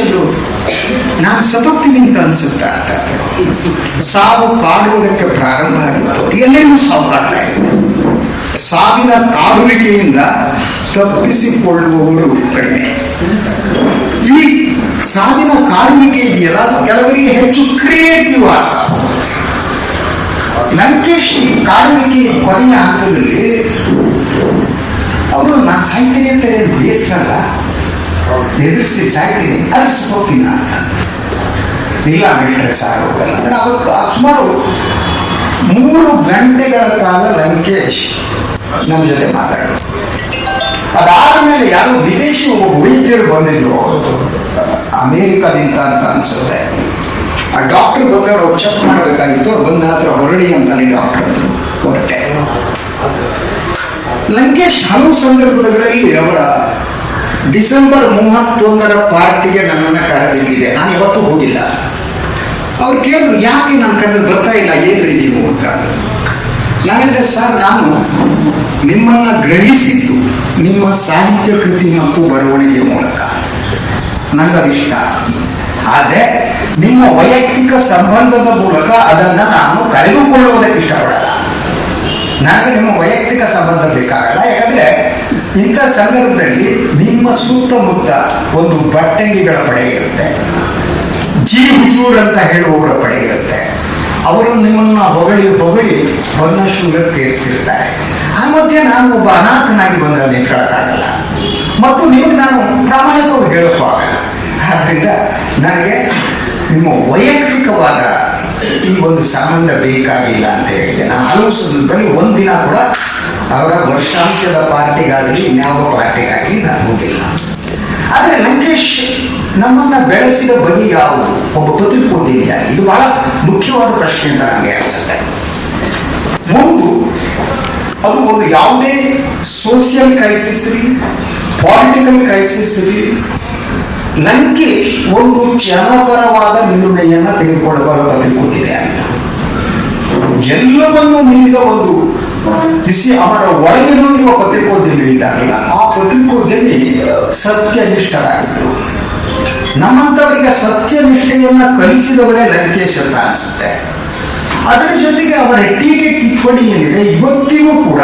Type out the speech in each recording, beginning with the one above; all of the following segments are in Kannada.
ಅದು ನಾನು ಸತ್ತೋಗ್ತೀನಿ ಅಂತ ಅನಿಸುತ್ತಾ. ಸಾವು ಕಾಡುವುದಕ್ಕೆ ಪ್ರಾರಂಭ ಆಗಿತ್ತು. ಎಲ್ಲರಿಗೂ ಸಾವು ಕಾಡ್ತಾ ಇತ್ತು. ಸಾವಿನ ಕಾಡುವಿಕೆಯಿಂದ ತಪ್ಪಿಸಿಕೊಳ್ಳುವವರು ಕಡಿಮೆ. ಈ ಸಾವಿನ ಕಾಡುವಿಕೆ ಇದೆಯಲ್ಲ ಕೆಲವರಿಗೆ ಹೆಚ್ಚು ಕ್ರಿಯೇಟಿವ್ ಆತ ಲಂಕೇಶ್ ಈ ಕಾಡುವಿಕೆ ಕೊನೆಯ ಹಂತದಲ್ಲಿ, ಅವರು ನಾನು ಸಾಹಿತ್ಯ ಅಂತ ಹೇಳಿ ಬೇಸರ ಅಲ್ಲ ಎದುರಿಸಿ ಸಾಯ್ತೀನಿ, ಅದು ಹೋಗ್ತೀನಿ ಅಂತ ಇಲ್ಲ ಬಿಟ್ಟರೆ ಸಾರ್ ಹೋಗಲ್ಲ. ಅಂದ್ರೆ ಅವತ್ತು ಸುಮಾರು ಮೂರು ಗಂಟೆಗಳ ಕಾಲ ಲಂಕೇಶ್ ನಮ್ಮ ಜೊತೆ ಮಾತಾಡೋದು ಅದಾದಮೇಲೆ ಯಾರು ವಿದೇಶಿ ಒಬ್ಬ ವೈದ್ಯರು ಬಂದಿದ್ರು. ಅಮೇರಿಕಾದಿಂದ ಅಂತ ಅನ್ಸುತ್ತೆ. ಆ ಡಾಕ್ಟರ್ ಬಂದವರು ಚೆಕ್ ಮಾಡಬೇಕಾಗಿತ್ತು, ಅವ್ರು ಬಂದ ಹತ್ರ ಹೊರಡಿ ಅಂತಲ್ಲಿ ಡಾಕ್ಟರ್ ಹೊರಟೆ. ಲಂಕೇಶ್ ಹಲವು ಸಂದರ್ಭಗಳಲ್ಲಿ ಅವರ ಡಿಸೆಂಬರ್ ಮೂವತ್ತೊಂದರ ಪಾರ್ಟಿಗೆ ನನ್ನನ್ನು ಕರೆದಿದ್ದಿದೆ ನಾನು ಯಾವತ್ತೂ ಹೋಗಿಲ್ಲ. ಅವ್ರು ಕೇಳಿದ್ರು, ಯಾಕೆ ನನ್ನ ಕರೆದು ಬರ್ತಾ ಇಲ್ಲ? ಏನ್ರಿ ನೀವು ಅಂತ? ನಾನಿದೆ ಸರ್, ನಾನು ನಿಮ್ಮನ್ನ ಗ್ರಹಿಸಿದ್ದು ನಿಮ್ಮ ಸಾಹಿತ್ಯ ಕೃತಿ ಮತ್ತು ಬರವಣಿಗೆ ಮೂಲಕ. ನನಗದಿಷ್ಟ ಆದರೆ ನಿಮ್ಮ ವೈಯಕ್ತಿಕ ಸಂಬಂಧದ ಮೂಲಕ ಅದನ್ನು ನಾನು ಕಳೆದುಕೊಳ್ಳುವುದಕ್ಕೆ ಇಷ್ಟಪಡಲ್ಲ. ನನಗೆ ನಿಮ್ಮ ವೈಯಕ್ತಿಕ ಸಂಬಂಧ ಬೇಕಾಗಲ್ಲ ಯಾಕಂದ್ರೆ ಇಂಥ ಸಂದರ್ಭದಲ್ಲಿ ನಿಮ್ಮ ಸುತ್ತಮುತ್ತ ಒಂದು ಬಟ್ಟಂಗಿಗಳ ಪಡೆ ಇರುತ್ತೆ. ಜಿ ಹುಜೂರ್ ಅಂತ ಹೇಳುವವರ ಪಡೆ ಇರುತ್ತೆ. ಅವರು ನಿಮ್ಮನ್ನ ಹೊಗಳಿ ಹೊಗಳಿ ಹೊನ್ನಶೂರಕ್ಕೆ ಏರಿಸ್ತಿರ್ತಾರೆ ಆ ಮಧ್ಯೆ ನಾನು ಒಬ್ಬ ಅನಾಥನಾಗಿ ಬಂದ ನಿಂತ್ಕೊಳ್ಳೋಕ್ಕಾಗಲ್ಲ ಮತ್ತು ನಿಮ್ಗೆ ನಾನು ಪ್ರಾಮಾಣಿಕವಾಗಿ ಹೇಳೋಕ್ಕೂ ಆಗಲ್ಲ ಆದ್ದರಿಂದ ನನಗೆ ನಿಮ್ಮ ವೈಯಕ್ತಿಕವಾದ ಈ ಒಂದು ಸಂಬಂಧ ಬೇಕಾಗಿಲ್ಲ ಅಂತ ಹೇಳಿದೆ ನಾನು ಹಲವು ಒಂದಿನ ಕೂಡ ಅವರ ವರ್ಷಾಂತ್ಯದ ಪಾರ್ಟಿಗಾಗಲಿ ಇನ್ಯಾವ ಪಾರ್ಟಿಗಾಗಲಿ ನಾನು ಹೋಗಿಲ್ಲ. ಆದರೆ ಲಂಕೇಶ್ ನಮ್ಮನ್ನ ಬೆಳೆಸಿದ ಬಗೆ ಯಾವುದು? ಒಬ್ಬ ಪತ್ರಿಕೋದ್ಯಮಿಯಾಗಿ ಇದು ಬಹಳ ಮುಖ್ಯವಾದ ಪ್ರಶ್ನೆ ಅಂತ ನನಗೆ ಅನಿಸುತ್ತೆ. ಒಂದು, ಅದು ಒಂದು ಯಾವುದೇ ಸೋಷಿಯಲ್ ಕ್ರೈಸಿಸ್ ಇರಲಿ ಪಾಲಿಟಿಕಲ್ ಕ್ರೈಸಿಸ್ ಇರಲಿ ಲಂಕೇಶ್ ಒಂದು ಜನಪರವಾದ ನಿರ್ಣಯನ್ನ ತೆಗೆದುಕೊಳ್ಳಬಲ್ಲ ಅಂತ. ಎಲ್ಲವನ್ನು ಮೀರಿದ ಒಂದು ಬಿಸಿ ಅವರ ಒಳಗಿನಲ್ಲಿರುವ ಪತ್ರಿಕೋದ್ಯಮಿ ಇದ್ದಾರಲ್ಲ ಆ ಪತ್ರಿಕೋದ್ಯಮಿ ಸತ್ಯನಿಷ್ಠರಾಗಿದ್ದರು ನಮ್ಮಂಥವರಿಗೆ ಸತ್ಯನಿಷ್ಠೆಯನ್ನ ಕಲಿಸಿದವರೇ ಲಂಕೇಶ್ ಅಂತ ಅನಿಸುತ್ತೆ. ಅದರ ಜೊತೆಗೆ ಅವರ ಟೀಕೆ ಟಿಪ್ಪಣಿ ಏನಿದೆ ಇವತ್ತಿಗೂ ಕೂಡ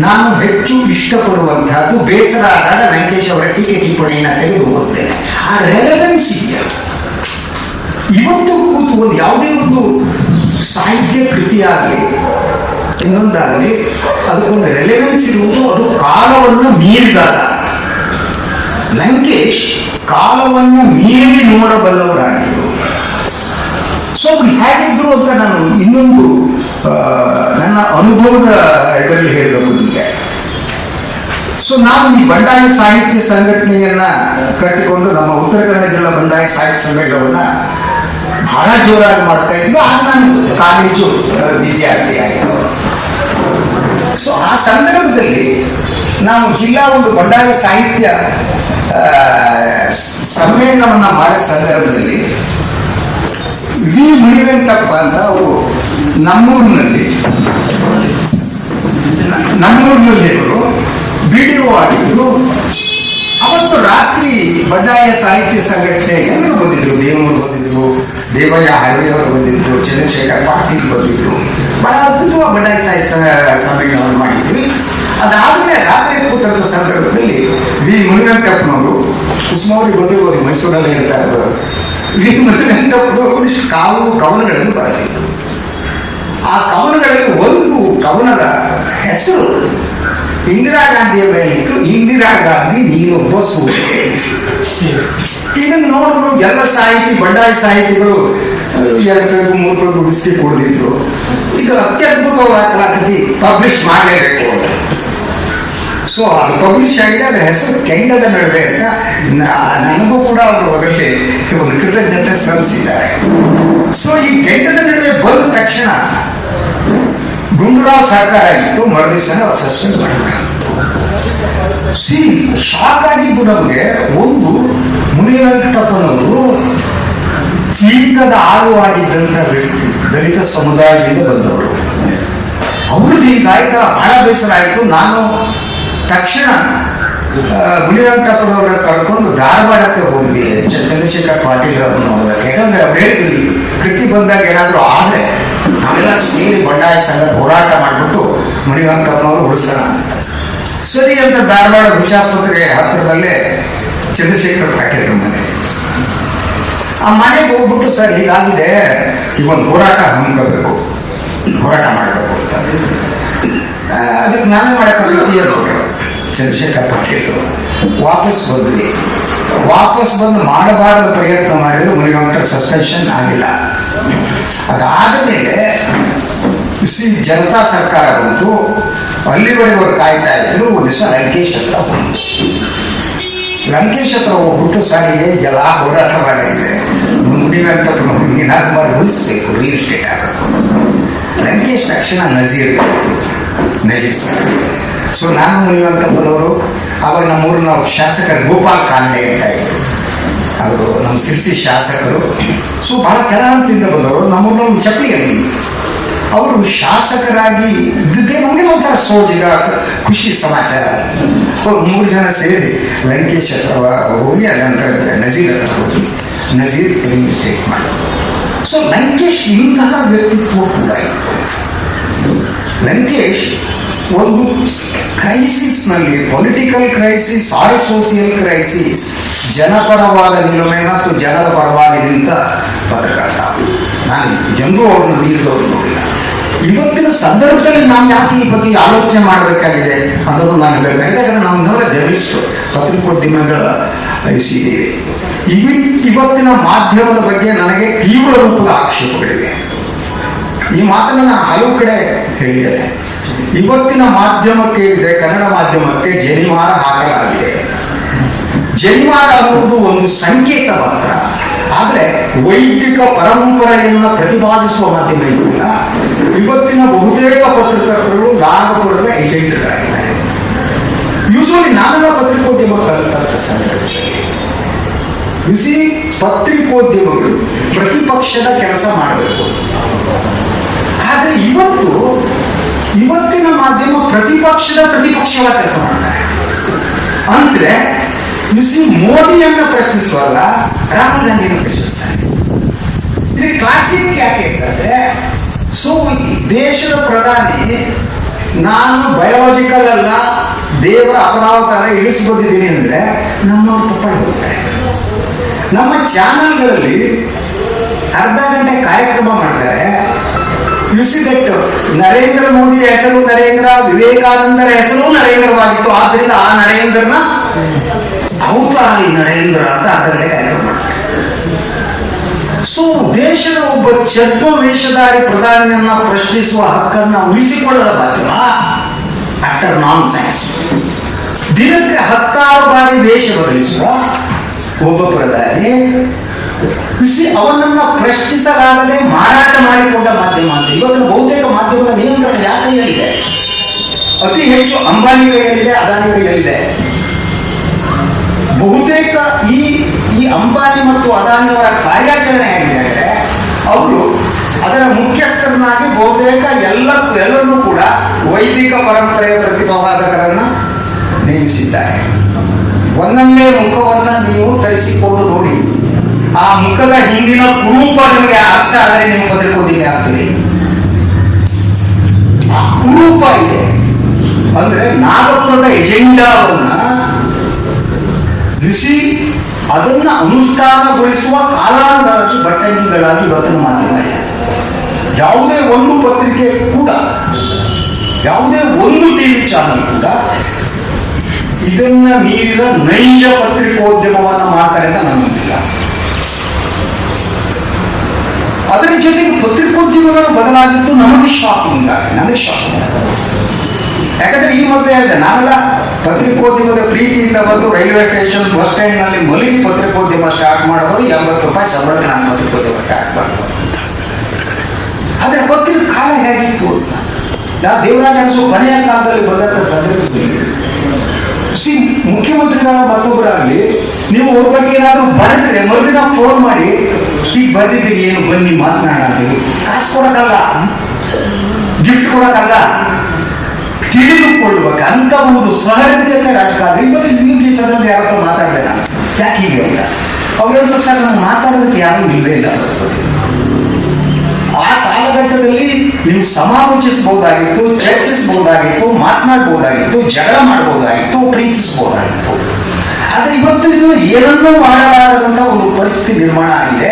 ನಾನು ಹೆಚ್ಚು ಇಷ್ಟಪಡುವಂತಹದ್ದು ಬೇಸರ ಆದಾಗ ವೆಂಕಟೇಶ್ ಅವರ ಟೀಕೆ ಟಿಪ್ಪಣಿಯನ್ನು ತೆಗೆದು ಓದ್ತೇನೆ ಆ ರೆಲೆವೆನ್ಸ್ ಇದೆಯಲ್ಲ ಇವತ್ತು ಕೂತು ಒಂದು ಯಾವುದೇ ಒಂದು ಸಾಹಿತ್ಯ ಕೃತಿಯಾಗಲಿ, ಇನ್ನೊಂದಾಗಲಿ, ಅದಕ್ಕೊಂದು ರೆಲೆವೆನ್ಸ್ ಇರುವುದು, ಅದು ಕಾಲವನ್ನು ಮೀರಿದಾಗ. ಲಂಕೇಶ್ ಕಾಲವನ್ನು ಮೀರಿ ನೋಡಬಲ್ಲವರಾಗಿದ್ದರು. ಸೊ ಹೇಗಿದ್ರು ಅಂತ ನಾನು ಇನ್ನೊಂದು ನನ್ನ ಅನುಭವದ ಇದರಲ್ಲಿ ಹೇಳಬೇಕು ನಿಮಗೆ. ಸೊ ನಾವು ಈ ಬಂಡಾಯ ಸಾಹಿತ್ಯ ಸಂಘಟನೆಯನ್ನ ಕಟ್ಟಿಕೊಂಡು ನಮ್ಮ ಉತ್ತರ ಕನ್ನಡ ಜಿಲ್ಲಾ ಬಂಡಾಯ ಸಾಹಿತ್ಯ ಸಮ್ಮೇಳನವನ್ನ ಬಹಳ ಜೋರಾಗಿ ಮಾಡ್ತಾ ಇದ್ವಿ ಆಗ ನಾನು ಕಾಲೇಜು ವಿದ್ಯಾರ್ಥಿ ಆಗಿದ್ದು ಸೊ ಆ ಸಂದರ್ಭದಲ್ಲಿ ನಾವು ಜಿಲ್ಲಾ ಒಂದು ಬಂಡಾಯ ಸಾಹಿತ್ಯ ಸಮ್ಮೇಳನವನ್ನ ಮಾಡೋ ಸಂದರ್ಭದಲ್ಲಿ ವಿ. ಮುನಿವೆಂಕಪ್ಪ ಅಂತ ಅವರು ನಮ್ಮೂರಿನಲ್ಲಿ. ನಮ್ಮೂರಿನಲ್ಲಿ ಅವರು ಬಿ ಡಿ ಒ ಆಗಿದ್ರು ಅವತ್ತು ರಾತ್ರಿ ಬಂಡಾಯ ಸಾಹಿತ್ಯ ಸಂಘಟನೆ ಎಲ್ಲರೂ ಬಂದಿದ್ರು? ದೇವನೂರು ಬಂದಿದ್ರು, ದೇವಯ್ಯ ಹರಿಯವರು ಬಂದಿದ್ರು, ಚಂದ್ರಶೇಖರ್ ಪಾಟೀಲ್ ಬಂದಿದ್ರು. ಬಹಳ ಅದ್ಭುತವಾಗಿ ಬಂಡಾಯ ಸಾಹಿತ್ಯ ಸಮ್ಮೇಳನವನ್ನು ಮಾಡಿದ್ವಿ. ಅದಾದ್ಮೇಲೆ ರಾತ್ರಿ ಪುತ್ರದ ಸಂದರ್ಭದಲ್ಲಿ ವಿ. ಮುನಿವೆಂಕಪ್ಪನವರು ಕುಸುಮವ್ರಿ ಬಂದಿರುವ ಮೈಸೂರಲ್ಲಿ ಹೇಳ್ತಾ ಇದ್ರು ವಿ. ಮುನಿವೆಂಕಪ್ಪನವರು ಒಂದಿಷ್ಟು ಕಾವು ಕವನಗಳನ್ನು ಬರೆದಿದ್ರು ಆ ಕವನಗಳಲ್ಲಿ ಒಂದು ಕವನದ ಹೆಸರು ಇಂದಿರಾ ಗಾಂಧಿಯ ಮೇಲಿತ್ತು ಇಂದಿರಾ ಗಾಂಧಿ ನೀನೊಬ್ಬ ಸೂರ್ಯ. ಇದನ್ನು ನೋಡಿದ್ರು ಎಲ್ಲ ಸಾಹಿತಿ, ಬಂಡಾಯ ಸಾಹಿತಿಗಳು ಎರಡು ಮೂರು ರೂಪಾಯಿ ಬಿಸ್ಕಿ ಕೊಡದಿದ್ರು. ಇದು ಅತ್ಯದ್ಭುತವಾದ ಕಲಾಕೃತಿ ಪಬ್ಲಿಷ್ ಮಾಡಲೇಬೇಕು ಅಂತ. ಸೊ ಅದು ಪಬ್ಲಿಷ್ ಆಗಿದೆ, ಅದರ ಹೆಸರು ಕೆಂಡದ ನಡುವೆ ಅಂತ ನನಗೂ ಕೂಡ ಅವರು ಅದರಲ್ಲಿ ಒಂದು ಕೃತಜ್ಞತೆ ಸಲ್ಲಿಸಿದ್ದಾರೆ. ಸೊ ಈ ಕೆಂಡದ ನಡುವೆ ಬಂದ ತಕ್ಷಣ ಗುಂಡೂರಾವ್ ಸರ್ಕಾರ ಇತ್ತು ಮರುದಿವಸನೇ ಅವ್ರು ಸಸ್ಪೆಂಡ್ ಮಾಡಿದ್ರು ಸಿ ಶಾಕ್ ಆಗಿದ್ದು ನಮಗೆ ಒಂದು ಮುನಿವೆಂಕಟಪ್ಪನವರು ಜೀವಿತದ ಆರು ಆಗಿದ್ದಂಥ ವ್ಯಕ್ತಿ ದಲಿತ ಸಮುದಾಯದಿಂದ ಬಂದವರು. ಅವ್ರದ್ದು ಈಗ ಆಯ್ತಲ್ಲ ಬಹಳ ಬೇಸರ ಆಯಿತು ನಾನು ತಕ್ಷಣ ಮುನಿವೆಂಕಟಪ್ಪನವರ ಕರ್ಕೊಂಡು ಧಾರವಾಡಕ್ಕೆ ಹೋಗಿ ಚಂದ್ರಶೇಖರ್ ಪಾಟೀಲ್ ಅವ್ರನ್ನ ಯಾಕಂದ್ರೆ ಅವ್ರು ಹೇಳಿದ್ರು ಈ ಕೃತಿ ಬಂದಾಗ ಏನಾದರೂ ಆದರೆ ನಾವೆಲ್ಲ ಸೇರಿ ಬಂಡಾಯ ಸಂಘ ಹೋರಾಟ ಮಾಡಿಬಿಟ್ಟು ಮಣಿವಂಕಪ್ಪನವರು ಉಳಿಸೋಣ ಸರಿ ಅಂತ ಧಾರವಾಡ ಹುಚ್ಚಾಸ್ಪತ್ರೆಗೆ ಹತ್ತಿರದಲ್ಲೇ ಚಂದ್ರಶೇಖರ್ ಪಾಟೀಲ್ ಮನೆ. ಆ ಮನೆಗೆ ಹೋಗ್ಬಿಟ್ಟು ಸರ್ ಹೀಗಾಗಿದೆ ಒಂದು ಹೋರಾಟ ಹಮ್ಮಿಕೋಬೇಕು ಹೋರಾಟ ಮಾಡಬೇಕು ಅಂತ. ಅದಕ್ಕೆ ನಾವೇ ಮಾಡೋಕ್ಕಾಗುತ್ತೆ ಕೊಟ್ಟರು ಚಂದ್ರಶೇಖರ್ ಪಾಟೀಲ್. ವಾಪಸ್ ಬಂದ್ವಿ. ವಾಪಸ್ ಬಂದು ಮಾಡಬಾರದ ಪ್ರಯತ್ನ ಮಾಡಿದ್ರು ಮುನಿವಂಕರ್ ಸಸ್ಪೆನ್ಷನ್ ಆಗಿಲ್ಲ. ಅದಾದ ಮೇಲೆ ಸಿ ಜನತಾ ಸರ್ಕಾರ ಬಂತು ಅಲ್ಲಿವರೆಗೂ ಕಾಯ್ತಾ ಇದ್ರು, ಒಂದು ದಿವಸ ಲಂಕೇಶ್ ಹತ್ರ ಲಂಕೇಶ್ ಹತ್ರ ಹೋಗ್ಬಿಟ್ಟು ಸಾರಿಗೆ ಎಲ್ಲ ಹೋರಾಟ ಮಾಡಿದೆ ಮುನಿವೆಂಕಟಪ್ಪನವ್ರಿಗೆ ಏನಾದ್ರು ಮಾಡಿ ಉಳಿಸ್ಬೇಕು ರಿಯಲ್ ಎಸ್ಟೇಟ್ ಆಗಬೇಕು ಲಂಕೇಶ್ ತಕ್ಷಣ ನಜೀರ್ ನಜೀರ್ ಸರ್. ಸೊ ನಾನು ಮುನಿವೆಂಕಟಪ್ಪನವರು ಅವಾಗ ನಮ್ಮೂರಿನ ಶಾಸಕ ಗೋಪಾಲ್ ಕಾಂಡೆ ಅಂತ ಇದ್ರು. ಅವರು ನಮ್ಮ ಸಿರ್ಸಿ ಶಾಸಕರು. ಸೊ ಭಾಳ ಕೆಳಹಂತದಿಂದ ಬಂದವರು. ನಮ್ಮೂರಿನ ಚಪ್ಪಲಿ ಅಂಗಡಿ ಅವರು ಶಾಸಕರಾಗಿ ಇದ್ದಿದ್ದೇ ನಮಗೆ ಒಂಥರ ಸೋಜಿಗ, ಖುಷಿ ಸಮಾಚಾರ. ಅವ್ರು ಮೂರು ಜನ ಸೇರಿ ಲಂಕೇಶ್ ಹತ್ರ ಹೋಗಿ ಅಲ್ಲಿ ನಂತರ ನಜೀರ್ ಹತ್ರ ಹೋಗಿ, ನಜೀರ್ ಎಸ್ಟೇಟ್ ಮಾಡೋದು ಸೊ ಲಂಕೇಶ್ ಇಂತಹ ವ್ಯಕ್ತಿತ್ವ ಕೂಡ ಇತ್ತು ಲಂಕೇಶ್ ಒಂದು ಕ್ರೈಸಿಸ್ನಲ್ಲಿ political crisis or social crisis ಜನಪರವಾದ ನಿಲುಮೆ ಮತ್ತು ಜನರ ಪರವಾಗಿ ನಿಂತ ಪತ್ರಕರ್ತ. ನಾನು ಎಂದೂ ಅವ್ರನ್ನ ಮೀರಿದವ್ರು ನೋಡಿಲ್ಲ. ಇವತ್ತಿನ ಸಂದರ್ಭದಲ್ಲಿ ನಾವು ಯಾಕೆ ಈ ಬಗ್ಗೆ ಆಲೋಚನೆ ಮಾಡಬೇಕಾಗಿದೆ ಅನ್ನೋದು ನಾನು ಹೇಳಬೇಕಾಗಿದೆ ಯಾಕಂದ್ರೆ ನಾವು ಇನ್ನೊಂದು ಜರ್ನಲಿಸ್ಟು ಪತ್ರಿಕೋದ್ಯಮಗಳ ವಹಿಸಿದ್ದೀವಿ ಇವತ್ತು ಇವತ್ತಿನ ಮಾಧ್ಯಮದ ಬಗ್ಗೆ ನನಗೆ ತೀವ್ರ ರೂಪದ ಆಕ್ಷೇಪಗಳಿವೆ. ಈ ಮಾತನ್ನು ನಾನು ಹಲವು ಕಡೆ ಹೇಳಿದ್ದೇನೆ. ಇವತ್ತಿನ ಮಾಧ್ಯಮಕ್ಕೆ ಇದೆ ಕನ್ನಡ ಮಾಧ್ಯಮಕ್ಕೆ ಜನಿವಾರ ಹಾಕಲಾಗಿದೆ. ಜನಿವಾರ ಅನ್ನುವುದು ಒಂದು ಸಂಕೇತ ಮಾತ್ರ. ಆದರೆ ವೈದಿಕ ಪರಂಪರೆಯನ್ನು ಪ್ರತಿಪಾದಿಸುವ ಮಾಧ್ಯಮ ಇದಿಲ್ಲ ಇವತ್ತಿನ ಬಹುತೇಕ ಪತ್ರಕರ್ತರು ನಾಗಪುರದ ಏಜೆಂಟ್ಗಳಾಗಿದ್ದಾರೆ. ಯೂಶುವಲಿ ನಾವೆಲ್ಲ ಪತ್ರಿಕೋದ್ಯಮ ಬಿಸಿ ಪತ್ರಿಕೋದ್ಯಮಗಳು ಪ್ರತಿಪಕ್ಷದ ಕೆಲಸ ಮಾಡಬೇಕು. ಆದರೆ ಇವತ್ತು ಇವತ್ತಿನ ಮಾಧ್ಯಮ ಪ್ರತಿಪಕ್ಷದ ಪ್ರತಿಪಕ್ಷವಾದ ಕೆಲಸ ಮಾಡ್ತಾರೆ. ಅಂದ್ರೆ ಯುಸಿ ಮೋದಿಯನ್ನ ಪ್ರಶ್ನಿಸುವಲ್ಲ, ರಾಹುಲ್ ಗಾಂಧಿಯನ್ನು ಪ್ರಶ್ನಿಸ್ತಾರೆ. ಇದು ಕ್ಲಾಸಿಕ್ ಯಾಕೆ ಅಂತಂದ್ರೆ ಸೊ ದೇಶದ ಪ್ರಧಾನಿ, ನಾನು ಬಯೋಲಾಜಿಕಲ್ ಅಲ್ಲ, ದೇವರ ಅಪರಾವತಾರ ಇಳಿಸಿ ಬಂದಿದ್ದೀನಿ ಅಂದ್ರೆ, ನಮ್ಮವ್ರು ತಪ್ಪಾಗಿ ಹೋಗ್ತಾರೆ. ನಮ್ಮ ಚಾನಲ್ಗಳಲ್ಲಿ ಅರ್ಧ ಗಂಟೆ ಕಾರ್ಯಕ್ರಮ ಮಾಡ್ತಾರೆ ದಟ್ ನರೇಂದ್ರ ಮೋದಿ ಹೆಸರು ನರೇಂದ್ರ, ವಿವೇಕಾನಂದರ ಹೆಸರು ನರೇಂದ್ರವಾಗಿತ್ತು. ಆದ್ರಿಂದ ಆ ನರೇಂದ್ರನ ಅವತಾರ ನರೇಂದ್ರ ಅಂತ ಅದರಲ್ಲೇ ಕಾರ್ಯಕ್ರಮ ಮಾಡ್ತಾರೆ. ಸೊ ದೇಶದ ಒಬ್ಬ ಚರ್ಮ ವೇಷಧಾರಿ ಪ್ರಧಾನಿಯನ್ನ ಪ್ರಶ್ನಿಸುವ ಹಕ್ಕನ್ನ ಉಳಿಸಿಕೊಳ್ಳದ ಮಾಧ್ಯಮ ಅಟರ್ ನಾನ್ ಸೈನ್ಸ್ ದಿನಕ್ಕೆ ಹತ್ತಾರು ಬಾರಿ ವೇಷ ಬದಲಿಸುವ ಒಬ್ಬ ಪ್ರಧಾನಿ ಬಿಸಿ ಅವನನ್ನ ಪ್ರಶ್ನಿಸಲಾಗದೆ ಮಾರಾಟ ಮಾಡಿಕೊಂಡ ಮಾಧ್ಯಮ ಅಂತ. ಇವತ್ತಿನ ಬಹುತೇಕ ಮಾಧ್ಯಮದ ನಿಯಂತ್ರಣ ಕೈಯಲ್ಲಿದೆ? ಅತಿ ಹೆಚ್ಚು ಅಂಬಾನಿ ಕೈಯಲ್ಲಿದೆ, ಅದಾನಿ ಕೈಯಲ್ಲಿದೆ. ಬಹುತೇಕ ಈ ಈ ಅಂಬಾನಿ ಮತ್ತು ಅದಾನಿಯವರ ಕಾರ್ಯಾಚರಣೆ ಆಗಿದೆ ಅವರು ಅದರ ಮುಖ್ಯಸ್ಥರನ್ನಾಗಿ ಬಹುತೇಕ ಎಲ್ಲ ಎಲ್ಲರನ್ನೂ ಕೂಡ ವೈದಿಕ ಪರಂಪರೆಯ ಪ್ರತಿಭಾವಾದಕರನ್ನ ನೇಮಿಸಿದ್ದಾರೆ. ಒಂದೊಂದೇ ಮುಖವನ್ನ ನೀವು ತರಿಸಿಕೊಂಡು ನೋಡಿ. ಆ ಮುಖದ ಹಿಂದಿನ ಕುರೂಪ ನಿಮಗೆ ಅರ್ಥ ಆದರೆ ನಿಮ್ಮ ಪತ್ರಿಕೋದ್ಯಮಿ ಆಗ್ತೀರಿ ಆ ಕುರೂಪ ಇದೆ. ಅಂದ್ರೆ ನಾಗಪುರದ ಎಜೆಂಡಾವನ್ನ ಋಷಿ ಅದನ್ನ ಅನುಷ್ಠಾನಗೊಳಿಸುವ ಕಾಲಾನುಗಳಾಗಿ ಬಟ್ಟಂಗಿಗಳಾಗಿ ಇವತ್ತಿನ ಮಾಧ್ಯಮ ಇದೆ. ಯಾವುದೇ ಒಂದು ಪತ್ರಿಕೆ ಕೂಡ, ಯಾವುದೇ ಒಂದು ಟಿವಿ ಚಾನಲ್ ಕೂಡ ಇದನ್ನ ಮೀರಿದ ನೈಜ ಪತ್ರಿಕೋದ್ಯಮವನ್ನು ಮಾಡ್ತಾರೆ ಅಂತ ನನಗಿಲ್ಲ ಅದರ ಜೊತೆಗೆ ಪತ್ರಿಕೋದ್ಯಮಗಳು ಬದಲಾಗಿದ್ದು ನಮಗೆ ಶಾಪಿಂಗ್ ನನಗೆ ಶಾಪಿಂಗ್ ಯಾಕಂದ್ರೆ ಈ ಮೊದಲೇ ಹೇಳಿದೆ, ನಾವೆಲ್ಲ ಪತ್ರಿಕೋದ್ಯಮದ ಪ್ರೀತಿಯಿಂದ ಬಂದು ರೈಲ್ವೆ ಸ್ಟೇಷನ್ ಬಸ್ ಸ್ಟ್ಯಾಂಡ್ನಲ್ಲಿ ಮಲಗಿ ಪತ್ರಿಕೋದ್ಯಮ ಸ್ಟಾರ್ಟ್ ಮಾಡೋದು ಎಂಬತ್ತು ರೂಪಾಯಿ ಸಂಬಳಕ್ಕೆ ನಾನು ಪತ್ರಿಕೋದ್ಯಮ ಸ್ಟಾರ್ಟ್ ಮಾಡೋದು ಆದರೆ ಪತ್ರಿಕ ಕಾಲ ಹೇಗಿತ್ತು ಅಂತ? ನಾವು ದೇವರಾಜ ಕೊನೆಯ ಕಾಲದಲ್ಲಿ ಬಂದಂಥ ಸಂದರ್ಭದಲ್ಲಿ, ಸಿ, ಮುಖ್ಯಮಂತ್ರಿಗಳ ಮತ್ತೊಬ್ಬರಾಗಲಿ ನೀವು ಅವ್ರ ಬಗ್ಗೆ ಏನಾದರೂ ಬರೆದ್ರೆ ಮರುದಿನ ಫೋನ್ ಮಾಡಿ ಹೀಗೆ ಬರ್ದಿದ್ದೀರಿ, ಏನು, ಬನ್ನಿ, ಮಾತನಾಡೋಣ ಅಂತೇಳಿ ಕಾಸು ಕೊಡೋಕ್ಕಲ್ಲ ಗಿಫ್ಟ್ ಕೊಡೋಕ್ಕಲ್ಲ ತಿಳಿದುಕೊಳ್ಳುವಾಗ ಅಂತ ಒಂದು ಸಹಜತೆ ರಾಜಕಾರಣ ಇವತ್ತು ನೀವು ದೇಶದಲ್ಲಿ ಯಾರ ಹತ್ರ ಮಾತಾಡಿದೆ ಯಾಕೆ ಹೀಗೆ ಅಂತ. ಅವರೆಲ್ಲರೂ ಸರ್, ನಾನು ಮಾತಾಡೋದಕ್ಕೆ ಯಾರೂ ಇಲ್ಲವೇ ಇಲ್ಲ. ಆ ಕಾಲಘಟ್ಟದಲ್ಲಿ ನೀವು ಸಮಾಲೋಚಿಸಬಹುದಾಗಿತ್ತು, ಚರ್ಚಿಸಬಹುದಾಗಿತ್ತು, ಮಾತನಾಡಬಹುದಾಗಿತ್ತು, ಜಗಳ ಮಾಡಬಹುದಾಗಿತ್ತು, ಪ್ರೀತಿಸಬಹುದಾಗಿತ್ತು. ಆದರೆ ಇವತ್ತು ಇನ್ನು ಏನನ್ನೂ ಮಾಡಲಾರದಂತ ಒಂದು ಪರಿಸ್ಥಿತಿ ನಿರ್ಮಾಣ ಆಗಿದೆ.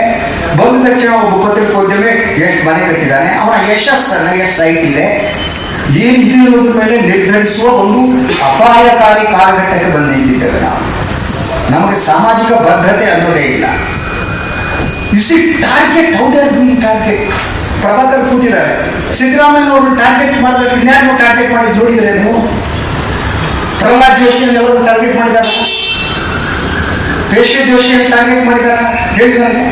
ಬಂದ ತಕ್ಷಣ ಒಬ್ಬ ಪತ್ರಿಕೋದ್ಯಮಿ ಎಷ್ಟು ಮನೆ ಕಟ್ಟಿದ್ದಾನೆ, ಅವನ ಯಶಸ್ಸನ್ನ ಎಷ್ಟು ಸೈಟ್ ಇದೆ ಏನಿದೆ ಅನ್ನೋದ್ರ ಮೇಲೆ ನಿರ್ಧರಿಸುವ ಒಂದು ಅಪಾಯಕಾರಿ ಕಾಲಘಟ್ಟಕ್ಕೆ ಬಂದು ನಿಂತಿದ್ದೇವೆ ನಾವು. ನಮಗೆ ಸಾಮಾಜಿಕ ಬದ್ಧತೆ ಅನ್ನೋದೇ ಇಲ್ಲ. Easy target how are being target Prabhakar ಕೂತಿದ್ದಾರೆ. ಸಿದ್ದರಾಮಯ್ಯ ಅವರು ಟಾರ್ಗೆಟ್ ಮಾಡಿದ್ರೆ ಇನ್ಯಾರು ಟಾರ್ಗೆಟ್ ಮಾಡಿ ನೋಡಿದ್ರೆ ನೀವು? ಪ್ರಹ್ಲಾದ್ ಜೋಶಿ ಅವರು ಟಾರ್ಗೆಟ್ ಮಾಡಿದಾರ ಪೇಶ್ವೆ ಜೋಶಿಯನ್ನು ಟಾರ್ಗೆಟ್ ಮಾಡಿದ್ದಾರೆ ಹೇಳಿದ್ದಾರೆ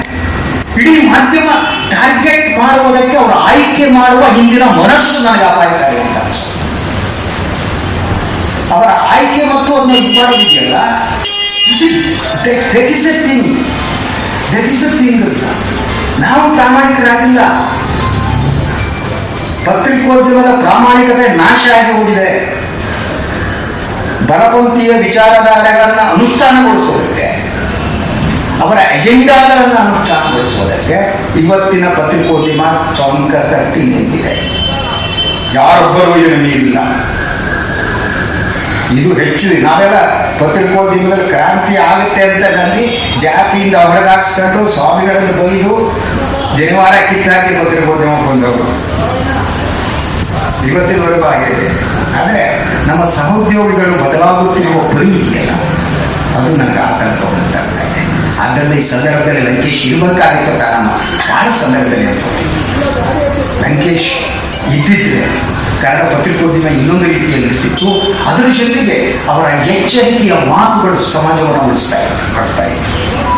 ಇಡೀ ಮಾಧ್ಯಮ ಟಾರ್ಗೆಟ್ ಮಾಡುವುದಕ್ಕೆ ಅವರು ಆಯ್ಕೆ ಮಾಡುವ ಹಿಂದಿನ ಮನಸ್ಸು ನನಗೆ ಅಪಾಯಕಾರಿ ಅಂತ ಅವರ ಆಯ್ಕೆ ಮತ್ತು ಅದನ್ನು ಇದು ಮಾಡೋದಿದೆಯಲ್ಲ ಥಿಂಗ್ ನಾವು ಪ್ರಾಮಾಣಿಕರಾಗಿಲ್ಲ. ಪತ್ರಿಕೋದ್ಯಮದ ಪ್ರಾಮಾಣಿಕತೆ ನಾಶ ಆಗಿ ಹೋಗಿದೆ. ಬಲಪಂಥೀಯ ವಿಚಾರಧಾರೆಗಳನ್ನು ಅನುಷ್ಠಾನಗೊಳಿಸೋದಕ್ಕೆ ಅವರ ಎಜೆಂಡಾಗಳನ್ನು ಅನುಷ್ಠಾನಗೊಳಿಸೋದಕ್ಕೆ ಇವತ್ತಿನ ಪತ್ರಿಕೋದ್ಯಮ ಪ್ರಮುಖ ಕಟ್ಟಿ ನಿಂತಿದೆ. ಯಾರೊಬ್ಬರೂ ಇದನ್ನು ಇಲ್ಲ ಇದು ಹೆಚ್ಚು ನಾವೆಲ್ಲ ಪತ್ರಿಕೋದ್ಯಮದಲ್ಲಿ ಕ್ರಾಂತಿ ಆಗುತ್ತೆ ಅಂತ ನಂಬಿ ಜಾತಿಯಿಂದ ಹೊರಗಾಕ್ಸ್ಕೊಂಡು ಸ್ವಾಮಿಗಳನ್ನು ಬೈದು ಜನಿವಾರ ಕಿತ್ತಾಕಿ ಪತ್ರಿಕೋದ್ಯಮ ಬಂದವರು ಇವತ್ತಿನವರೆಗೂ ಆಗಿದೆ ಆದರೆ ನಮ್ಮ ಸಹೋದ್ಯೋಗಿಗಳು ಬದಲಾಗುತ್ತಿರುವ ಪರಿಮಿತಿಯಲ್ಲ ಅದು ನನಗೆ ಆತಂಕ ಆದ್ದರಿಂದ ಈ ಸಂದರ್ಭದಲ್ಲಿ ಲಂಕೇಶ್ ಇರಬೇಕಾಗಿತ್ತು ಕಾರಣ ಬಹಳ ಸಂದರ್ಭದಲ್ಲಿ ಲಂಕೇಶ್ ಇದ್ದಿದ್ರೆ ಕನ್ನಡ ಪತ್ರಿಕೋದ್ಯಮ ಇನ್ನೊಂದು ರೀತಿಯಲ್ಲಿ ಇರ್ತಿತ್ತು ಅದರ ಜೊತೆಗೆ ಅವರ ಎಚ್ಚರಿಕೆಯ ಮಾತುಗಳು ಸಮಾಜವನ್ನು ಉಳಿಸ್ತಾ ಪಡ್ತಾ ಇದೆ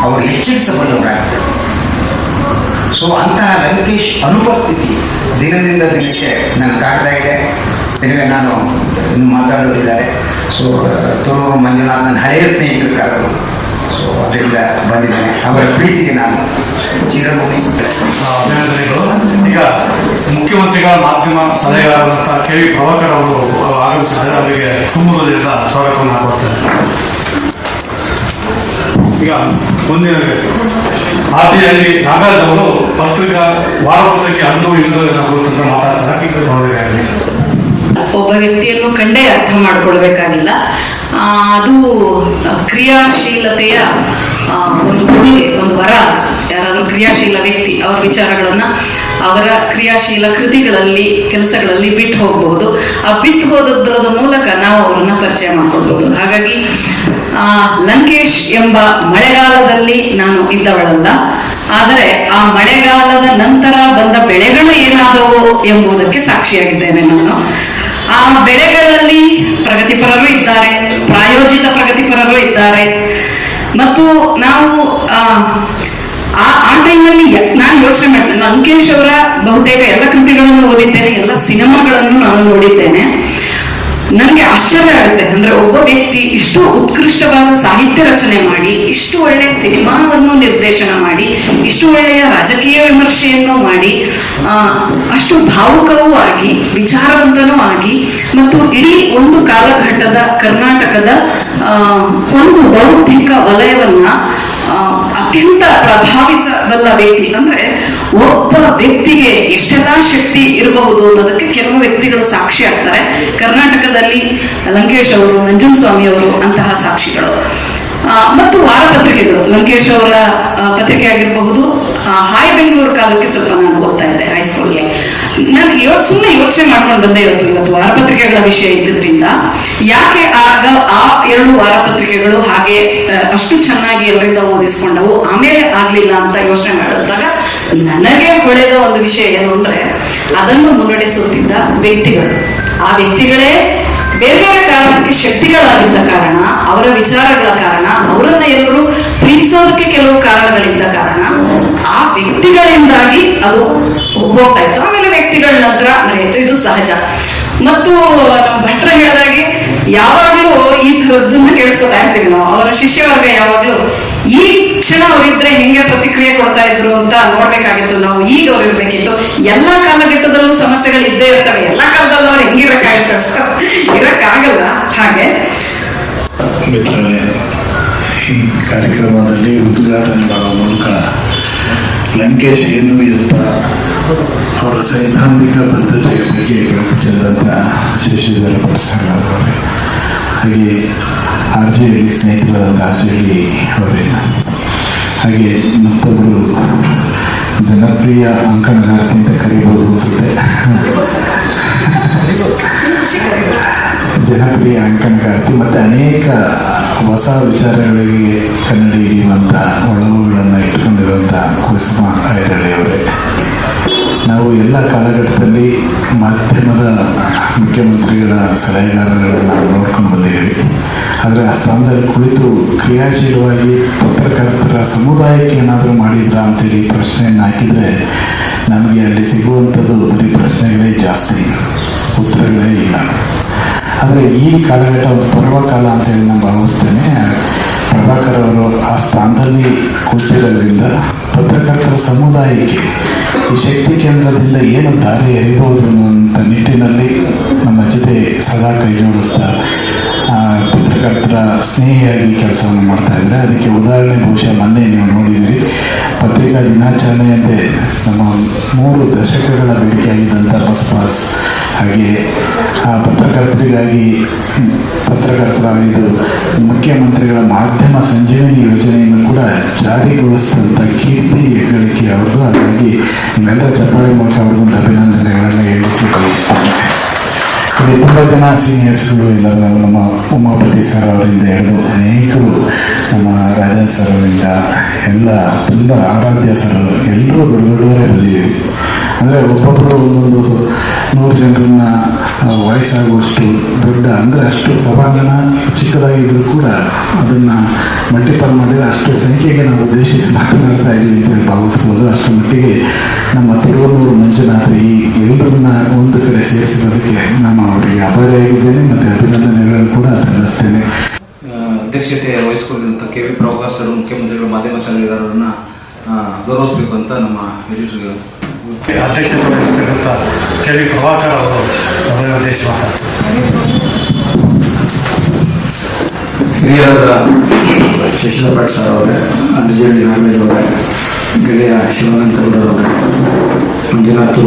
ಅವರು ಎಚ್ಚರಿಸಬಲ್ಲವರಾಗ್ತಾರೆ ಸೊ ಅಂತಹ ಲಂಕೇಶ್ ಅನುಪಸ್ಥಿತಿ ದಿನದಿಂದ ದಿನಕ್ಕೆ ನಾನು ಕಾಡ್ತಾ ಇದೆ. ಇನ್ನೇ ನಾನು ಮಾತಾಡೋರಿದ್ದಾರೆ ಸೊ ತೋ ಮಂಜುನಾಥ್ ನನ್ನ ಹಳೆಯ ಸ್ನೇಹಿತರು ಕರೆದರು. ಅದರಿಂದ ಬಂದಿದ್ದೇನೆ. ಅವರ ಪ್ರೀತಿಗೆ ನಾನು ಚಿರಮುಖಿ ಈಗ ಮುಖ್ಯಮಂತ್ರಿಗಳ ಮಾಧ್ಯಮ ಸಲಹೆಗಾರರಂತ ಕೆ ವಿ ಪ್ರಭಾಕರ್ ಅವರು ಆಗಮಿಸಿದ್ದಾರೆ. ಅವರಿಗೆ ತುಂಬುವುದರಿಂದ ಸ್ವಾಗತವನ್ನು ಕೊಡ್ತೇನೆ. ಈಗ ಮುಂದಿನ ಆದಿಯಲ್ಲಿ ನಾಗರಾಜ್ ಅವರು ಪತ್ರಿಕಾ ವಾರಪತ್ರಿಕೆ ಅಂದು ಇಂದು ಅಂತ ಮಾತಾಡ್ತಾರೆ. ಒಬ್ಬ ವ್ಯಕ್ತಿಯನ್ನು ಕಂಡೇ ಅರ್ಥ ಮಾಡ್ಕೊಳ್ಬೇಕಾಗಿಲ್ಲ. ಅದು ಕ್ರಿಯಾಶೀಲತೆಯ ಒಂದು ಕೊಡುಗೆ ಒಂದು ವರ ಯಾರಾದರೂ ಕ್ರಿಯಾಶೀಲ ವ್ಯಕ್ತಿ ಅವರ ವಿಚಾರಗಳನ್ನ ಅವರ ಕ್ರಿಯಾಶೀಲ ಕೃತಿಗಳಲ್ಲಿ ಕೆಲಸಗಳಲ್ಲಿ ಬಿಟ್ಟು ಹೋಗಬಹುದು ಆ ಬಿಟ್ಟು ಹೋದದ್ರದ ಮೂಲಕ ನಾವು ಅವರನ್ನ ಪರಿಚಯ ಮಾಡ್ಕೊಳ್ಬಹುದು ಹಾಗಾಗಿ ಆ, ಲಂಕೇಶ್ ಎಂಬ ಮಳೆಗಾಲದಲ್ಲಿ ನಾನು ಇದ್ದವಳಲ್ಲ. ಆದರೆ ಆ ಮಳೆಗಾಲದ ನಂತರ ಬಂದ ಬೆಳೆಗಳು ಏನಾದವು ಎಂಬುದಕ್ಕೆ ಸಾಕ್ಷಿಯಾಗಿದ್ದೇನೆ ನಾನು. ಆ ಬೆಳೆಗಳಲ್ಲಿ ಪ್ರಗತಿಪರರು ಇದ್ದಾರೆ ಪ್ರಾಯೋಜಿತ ಪ್ರಗತಿಪರರು ಇದ್ದಾರೆ. ಮತ್ತು ನಾವು ಆ, ಆ ಟೈಮಲ್ಲಿ ನಾನು ಯೋಚನೆ ಮಾಡ್ತೇನೆ. ಲಂಕೇಶ್ ಅವರ ಬಹುತೇಕ ಎಲ್ಲ ಕೃತಿಗಳನ್ನು ಓದಿದ್ದೇನೆ ಎಲ್ಲ ಸಿನಿಮಾಗಳನ್ನು ನಾನು ನೋಡಿದ್ದೇನೆ. ನನಗೆ ಆಶ್ಚರ್ಯ ಆಗುತ್ತೆ. ಅಂದ್ರೆ ಒಬ್ಬ ವ್ಯಕ್ತಿ ಇಷ್ಟು ಉತ್ಕೃಷ್ಟವಾದ ಸಾಹಿತ್ಯ ರಚನೆ ಮಾಡಿ, ಇಷ್ಟು ಒಳ್ಳೆಯ ಸಿನಿಮಾವನ್ನು ನಿರ್ದೇಶನ ಮಾಡಿ, ಇಷ್ಟು ಒಳ್ಳೆಯ ರಾಜಕೀಯ ವಿಮರ್ಶೆಯನ್ನು ಮಾಡಿ ಅಷ್ಟು ಭಾವುಕವೂ ಆಗಿ, ವಿಚಾರವಂತನೂ ಆಗಿ, ಮತ್ತು ಇಡೀ ಒಂದು ಕಾಲಘಟ್ಟದ ಕರ್ನಾಟಕದ ಒಂದು ಬೌದ್ಧಿಕ ವಲಯವನ್ನ ಅತ್ಯಂತ ಪ್ರಭಾವಿಸಬಲ್ಲ ವ್ಯಕ್ತಿ ಅಂದ್ರೆ ಒಬ್ಬ ವ್ಯಕ್ತಿಗೆ ಎಷ್ಟೆಲ್ಲಾ ಶಕ್ತಿ ಇರಬಹುದು ಅನ್ನೋದಕ್ಕೆ ಕೆಲವು ವ್ಯಕ್ತಿಗಳು ಸಾಕ್ಷಿ ಆಗ್ತಾರೆ. ಕರ್ನಾಟಕದಲ್ಲಿ ಲಂಕೇಶ್ ಅವರು ನಂಜುಂಡಸ್ವಾಮಿ ಅವರು ಅಂತಹ ಸಾಕ್ಷಿಗಳು. ಮತ್ತು ವಾರಪತ್ರಿಕೆಗಳು. ಲಂಕೇಶ್ ಅವರ ಪತ್ರಿಕೆ ಆಗಿರಬಹುದು. ಹಾಯ್ ಬೆಂಗಳೂರು ಕಾಲಕ್ಕೆ ಸ್ವಲ್ಪ ನಾನು ಓದ್ತಾ ಇದ್ದೆ ಹೈಸ್ಕೂಲ್ಗೆ ನಾನು ಇವಾಗ ಸುಮ್ಮನೆ ಯೋಚನೆ ಮಾಡ್ಕೊಂಡು ಬಂದೇ ಇವತ್ತು ಇವತ್ತು ವಾರಪತ್ರಿಕೆಗಳ ವಿಷಯ ಇದ್ದಿದ್ರಿಂದ. ಯಾಕೆ ಆಗ ಆ ಎರಡು ವಾರಪತ್ರಿಕೆಗಳು ಹಾಗೆ ಅಷ್ಟು ಚೆನ್ನಾಗಿ ಎಲ್ಲರಿಂದ ಓದಿಸ್ಕೊಂಡವು, ಆಮೇಲೆ ಆಗ್ಲಿಲ್ಲ ಅಂತ ಯೋಚನೆ ಮಾಡಿದಾಗ ನನಗೆ ಹೊಳೆದ ಒಂದು ವಿಷಯ ಏನು ಅಂದ್ರೆ, ಅದನ್ನು ಮುನ್ನಡೆಸುತ್ತಿದ್ದ ವ್ಯಕ್ತಿಗಳು. ಆ ವ್ಯಕ್ತಿಗಳೇ ಬೇರೆ ಬೇರೆ ಕಾರಣಕ್ಕೆ ಶಕ್ತಿಗಳಾಗಿದ್ದ ಕಾರಣ, ಅವರ ವಿಚಾರಗಳ ಕಾರಣ, ಅವರನ್ನ ಎಲ್ಲರೂ ಪ್ರೀತಿಸೋದಕ್ಕೆ ಕೆಲವು ಕಾರಣಗಳಿದ್ದ ಕಾರಣ, ಆ ವ್ಯಕ್ತಿಗಳಿಂದಾಗಿ ಅದು ಹೋಗ್ತಾ ಇತ್ತು. ಆಮೇಲೆ ವ್ಯಕ್ತಿಗಳ ನಂತರ ನಡೆಯಿತು. ಇದು ಸಹಜ. ಮತ್ತು, ನಮ್ಮ ಭಟ್ರ ಹೇಳಿದಾಗೆ ಯಾವಾಗಲೂ ಈ ಥರದ್ದನ್ನ ಕೇಳಿಸ್ಕೊತಾ ಇರ್ತೀವಿ ನಾವು. ಅವರ ಶಿಷ್ಯವರ್ಗ ಯಾವಾಗ್ಲೂ, ಈ ಕ್ಷಣ ಅವರಿದ್ರೆ ಹೆಂಗೆ ಪ್ರತಿಕ್ರಿಯೆ ಕೊಡ್ತಾ ಇದ್ರು ಅಂತ ನೋಡ್ಬೇಕಾಗಿತ್ತು ನಾವು. ಈಗ ಅವ್ರು ಇರ್ಬೇಕಿತ್ತು. ಎಲ್ಲಾ ಕಾಲಘಟ್ಟದಲ್ಲೂ ಸಮಸ್ಯೆಗಳು ಇದ್ದೇ ಇರ್ತವೆ. ಎಲ್ಲಾ ಕಾಲದಲ್ಲೂ ಅವ್ರು ಅವರ ಸೈದ್ಧಾಂತಿಕ ಬದ್ಧತೆಯ ಬಗ್ಗೆ ಚೆಲ್ಲಂತ ಶಶಿಧರ ಪ್ರಸಾದ್ ಅವರೇ. ಹಾಗೆ ಆರ್ ಜೆ ಹಳ್ಳಿ ಸ್ನೇಹಿತರಾದಂಥ ಆರ್ ಜೆ ಹಳ್ಳಿ ಅವರೇ. ಹಾಗೆ ಮತ್ತೊಬ್ಬರು ಜನಪ್ರಿಯ ಅಂಕಣಗಾರ್ತಿ ಅಂತ ಕರಿಬೋದು ಅನಿಸುತ್ತೆ. ಜನಪ್ರಿಯ ಅಂಕಣಗಾರ್ತಿ ಮತ್ತು ಅನೇಕ ಹೊಸ ವಿಚಾರಗಳಿಗೆ ಕನ್ನಡಿ ಹಿಡಿಯುವಂಥ ಒಳಗುಗಳನ್ನು ಇಟ್ಕೊಂಡಿರುವಂಥ ಕುಸುಮ ಐರಳಿಯವರೇ ನಾವು ಎಲ್ಲ ಕಾಲಘಟ್ಟದಲ್ಲಿ ಮಾಧ್ಯಮದ ಮುಖ್ಯಮಂತ್ರಿಗಳ ಸಲಹೆಗಾರರುಗಳನ್ನ ನಾವು ನೋಡ್ಕೊಂಡು ಬಂದಿದ್ದೀವಿ. ಆದರೆ ಆ ಸ್ಥಾನದಲ್ಲಿ ಕುಳಿತು ಕ್ರಿಯಾಶೀಲವಾಗಿ ಪತ್ರಕರ್ತರ ಸಮುದಾಯಕ್ಕೆ ಏನಾದರೂ ಮಾಡಿದ್ರಾ ಅಂತೇಳಿ ಪ್ರಶ್ನೆಯನ್ನು ಹಾಕಿದರೆ ನಮಗೆ ಅಲ್ಲಿ ಸಿಗುವಂಥದ್ದು ಬರೀ ಪ್ರಶ್ನೆಗಳೇ ಜಾಸ್ತಿ, ಉತ್ತರಗಳೇ ಇಲ್ಲ. ಆದರೆ ಈ ಕಾಲಘಟ್ಟ ಒಂದು ಪರ್ವಕಾಲ ಅಂತೇಳಿ ನಾನು ಭಾವಿಸ್ತೇನೆ. ಪ್ರಭಾಕರ್ ಅವರು ಆ ಸ್ಥಾನದಲ್ಲಿ ಕೂತಿರೋದ್ರಿಂದ ಪತ್ರಕರ್ತರ ಸಮುದಾಯಕ್ಕೆ ಶಕ್ತಿ ಕೇಂದ್ರದಿಂದ ಏನು ದಾರಿ ಎರಿಬಹುದು ಅನ್ನುವಂಥ ನಿಟ್ಟಿನಲ್ಲಿ ನಮ್ಮ ಜೊತೆ ಸದಾ ಕೈ ಜೋಡಿಸ್ತಾ ಆ, ಪತ್ರಕರ್ತರ ಸ್ನೇಹಿಯಾಗಿ ಕೆಲಸವನ್ನು ಮಾಡ್ತಾ ಇದ್ದಾರೆ. ಅದಕ್ಕೆ ಉದಾಹರಣೆ ಬಹುಶಃ ಮೊನ್ನೆ ನೀವು ನೋಡಿದಿರಿ. ಪತ್ರಿಕಾ ದಿನಾಚರಣೆಯಂತೆ ನಮ್ಮ ಮೂರು ದಶಕಗಳ ಬೇಡಿಕೆಯಾಗಿದ್ದಂಥ ಬಸ್ ಪಾಸ್ ಹಾಗೆ ಆ ಪತ್ರಕರ್ತರಿಗಾಗಿ ಪತ್ರಕರ್ತರ ಇದು ಮುಖ್ಯಮಂತ್ರಿಗಳ ಮಾಧ್ಯಮ ಸಂಜೀವಿನಿ ಯೋಜನೆಯನ್ನು ಕೂಡ ಜಾರಿಗೊಳಿಸಿದಂಥ ಕೀರ್ತಿ ಹೆಗ್ಗಳಿಕೆ ಅವ್ರದ್ದು. ಹಾಗಾಗಿ ನಿಮ್ಮೆಲ್ಲ ಚಪ್ಪಾಳೆ ಮೂಲಕ ಅವ್ರಿಗೊಂದು ಅಭಿನಂದನೆಗಳನ್ನು ಹೇಳಲಿಕ್ಕೆ ಕಳಿಸ್ತೇನೆ ಇಲ್ಲಿ ತುಂಬ ಜನ ಸೀನಿಯರ್ಸ್ಗಳು ಇಲ್ಲ ನಮ್ಮ ಉಮಾಪತಿ ಸರ್ ಅವರಿಂದ ಹಿಡಿದು ಅನೇಕರು ನಮ್ಮ ರಾಜನ್ ಸರ್ ಅವರಿಂದ ಎಲ್ಲ ತುಂಬ ಆರಾಧ್ಯ ಸರ್ ಎಲ್ಲರೂ ದೊಡ್ಡ ದೊಡ್ಡವರೇ ಬಂದಿದ್ದೀವಿ ಅಂದರೆ ಒಬ್ಬೊಬ್ಬರು ಒಂದೊಂದು ನೂರು ಜನರನ್ನ ವಯಸ್ಸಾಗುವಷ್ಟು ದೊಡ್ಡ ಅಂದರೆ ಅಷ್ಟು ಸಭಾಂಗಣ ಚಿಕ್ಕದಾಗಿದ್ದರೂ ಕೂಡ ಅದನ್ನು ಮಲ್ಟಿಪಲ್ ಮಾಡಿದರೆ ಅಷ್ಟು ಸಂಖ್ಯೆಗೆ ನಾವು ಉದ್ದೇಶಿಸಿ ಮಾತನಾಡ್ತಾ ಇದ್ದೀವಿ ಅಂತೇಳಿ ಭಾವಿಸ್ಬೋದು. ಅಷ್ಟು ಮಟ್ಟಿಗೆ ನಮ್ಮ ತಿರುವನೂರು ಮಂಜುನಾಥ ಈ ಎಲ್ಲರನ್ನ ಒಂದು ಕಡೆ ಸೇರಿಸಿರೋದಕ್ಕೆ ನಾನು ಅವರಿಗೆ ಆಭಾರಿಯಾಗಿದ್ದೇನೆ ಮತ್ತು ಅಭಿನಂದನೆಗಳನ್ನು ಕೂಡ ಸಲ್ಲಿಸ್ತೇನೆ. ಅಧ್ಯಕ್ಷತೆ ವಹಿಸಿಕೊಂಡಿರುವಂಥ ಕೆ ವಿ ಪ್ರಭಾಕರ್ ಮುಖ್ಯಮಂತ್ರಿಗಳು, ಮಾಧ್ಯಮ ಸಲಹೆಗಾರರನ್ನ ಗೌರವಿಸಬೇಕು ಅಂತ ನಮ್ಮ ಎಡಿಟರ್ಗಳು ಅಧ್ಯಕ್ಷತೆ ವಹಿಸಿರ್ತಕ್ಕಂಥ ಕೆ ಅವರು ಹಿರಿಯರಾದ ಶಶಿಧರ ಭಟ್ ಸರ್ ಅವರೇ ಅಂಜಲಿ ನಾಗೇಶ್ ಅವರೇ ಗೆಳೆಯ ಶಿವಾನಂದ ಅವರೇ ಮಂಜುನಾಥ್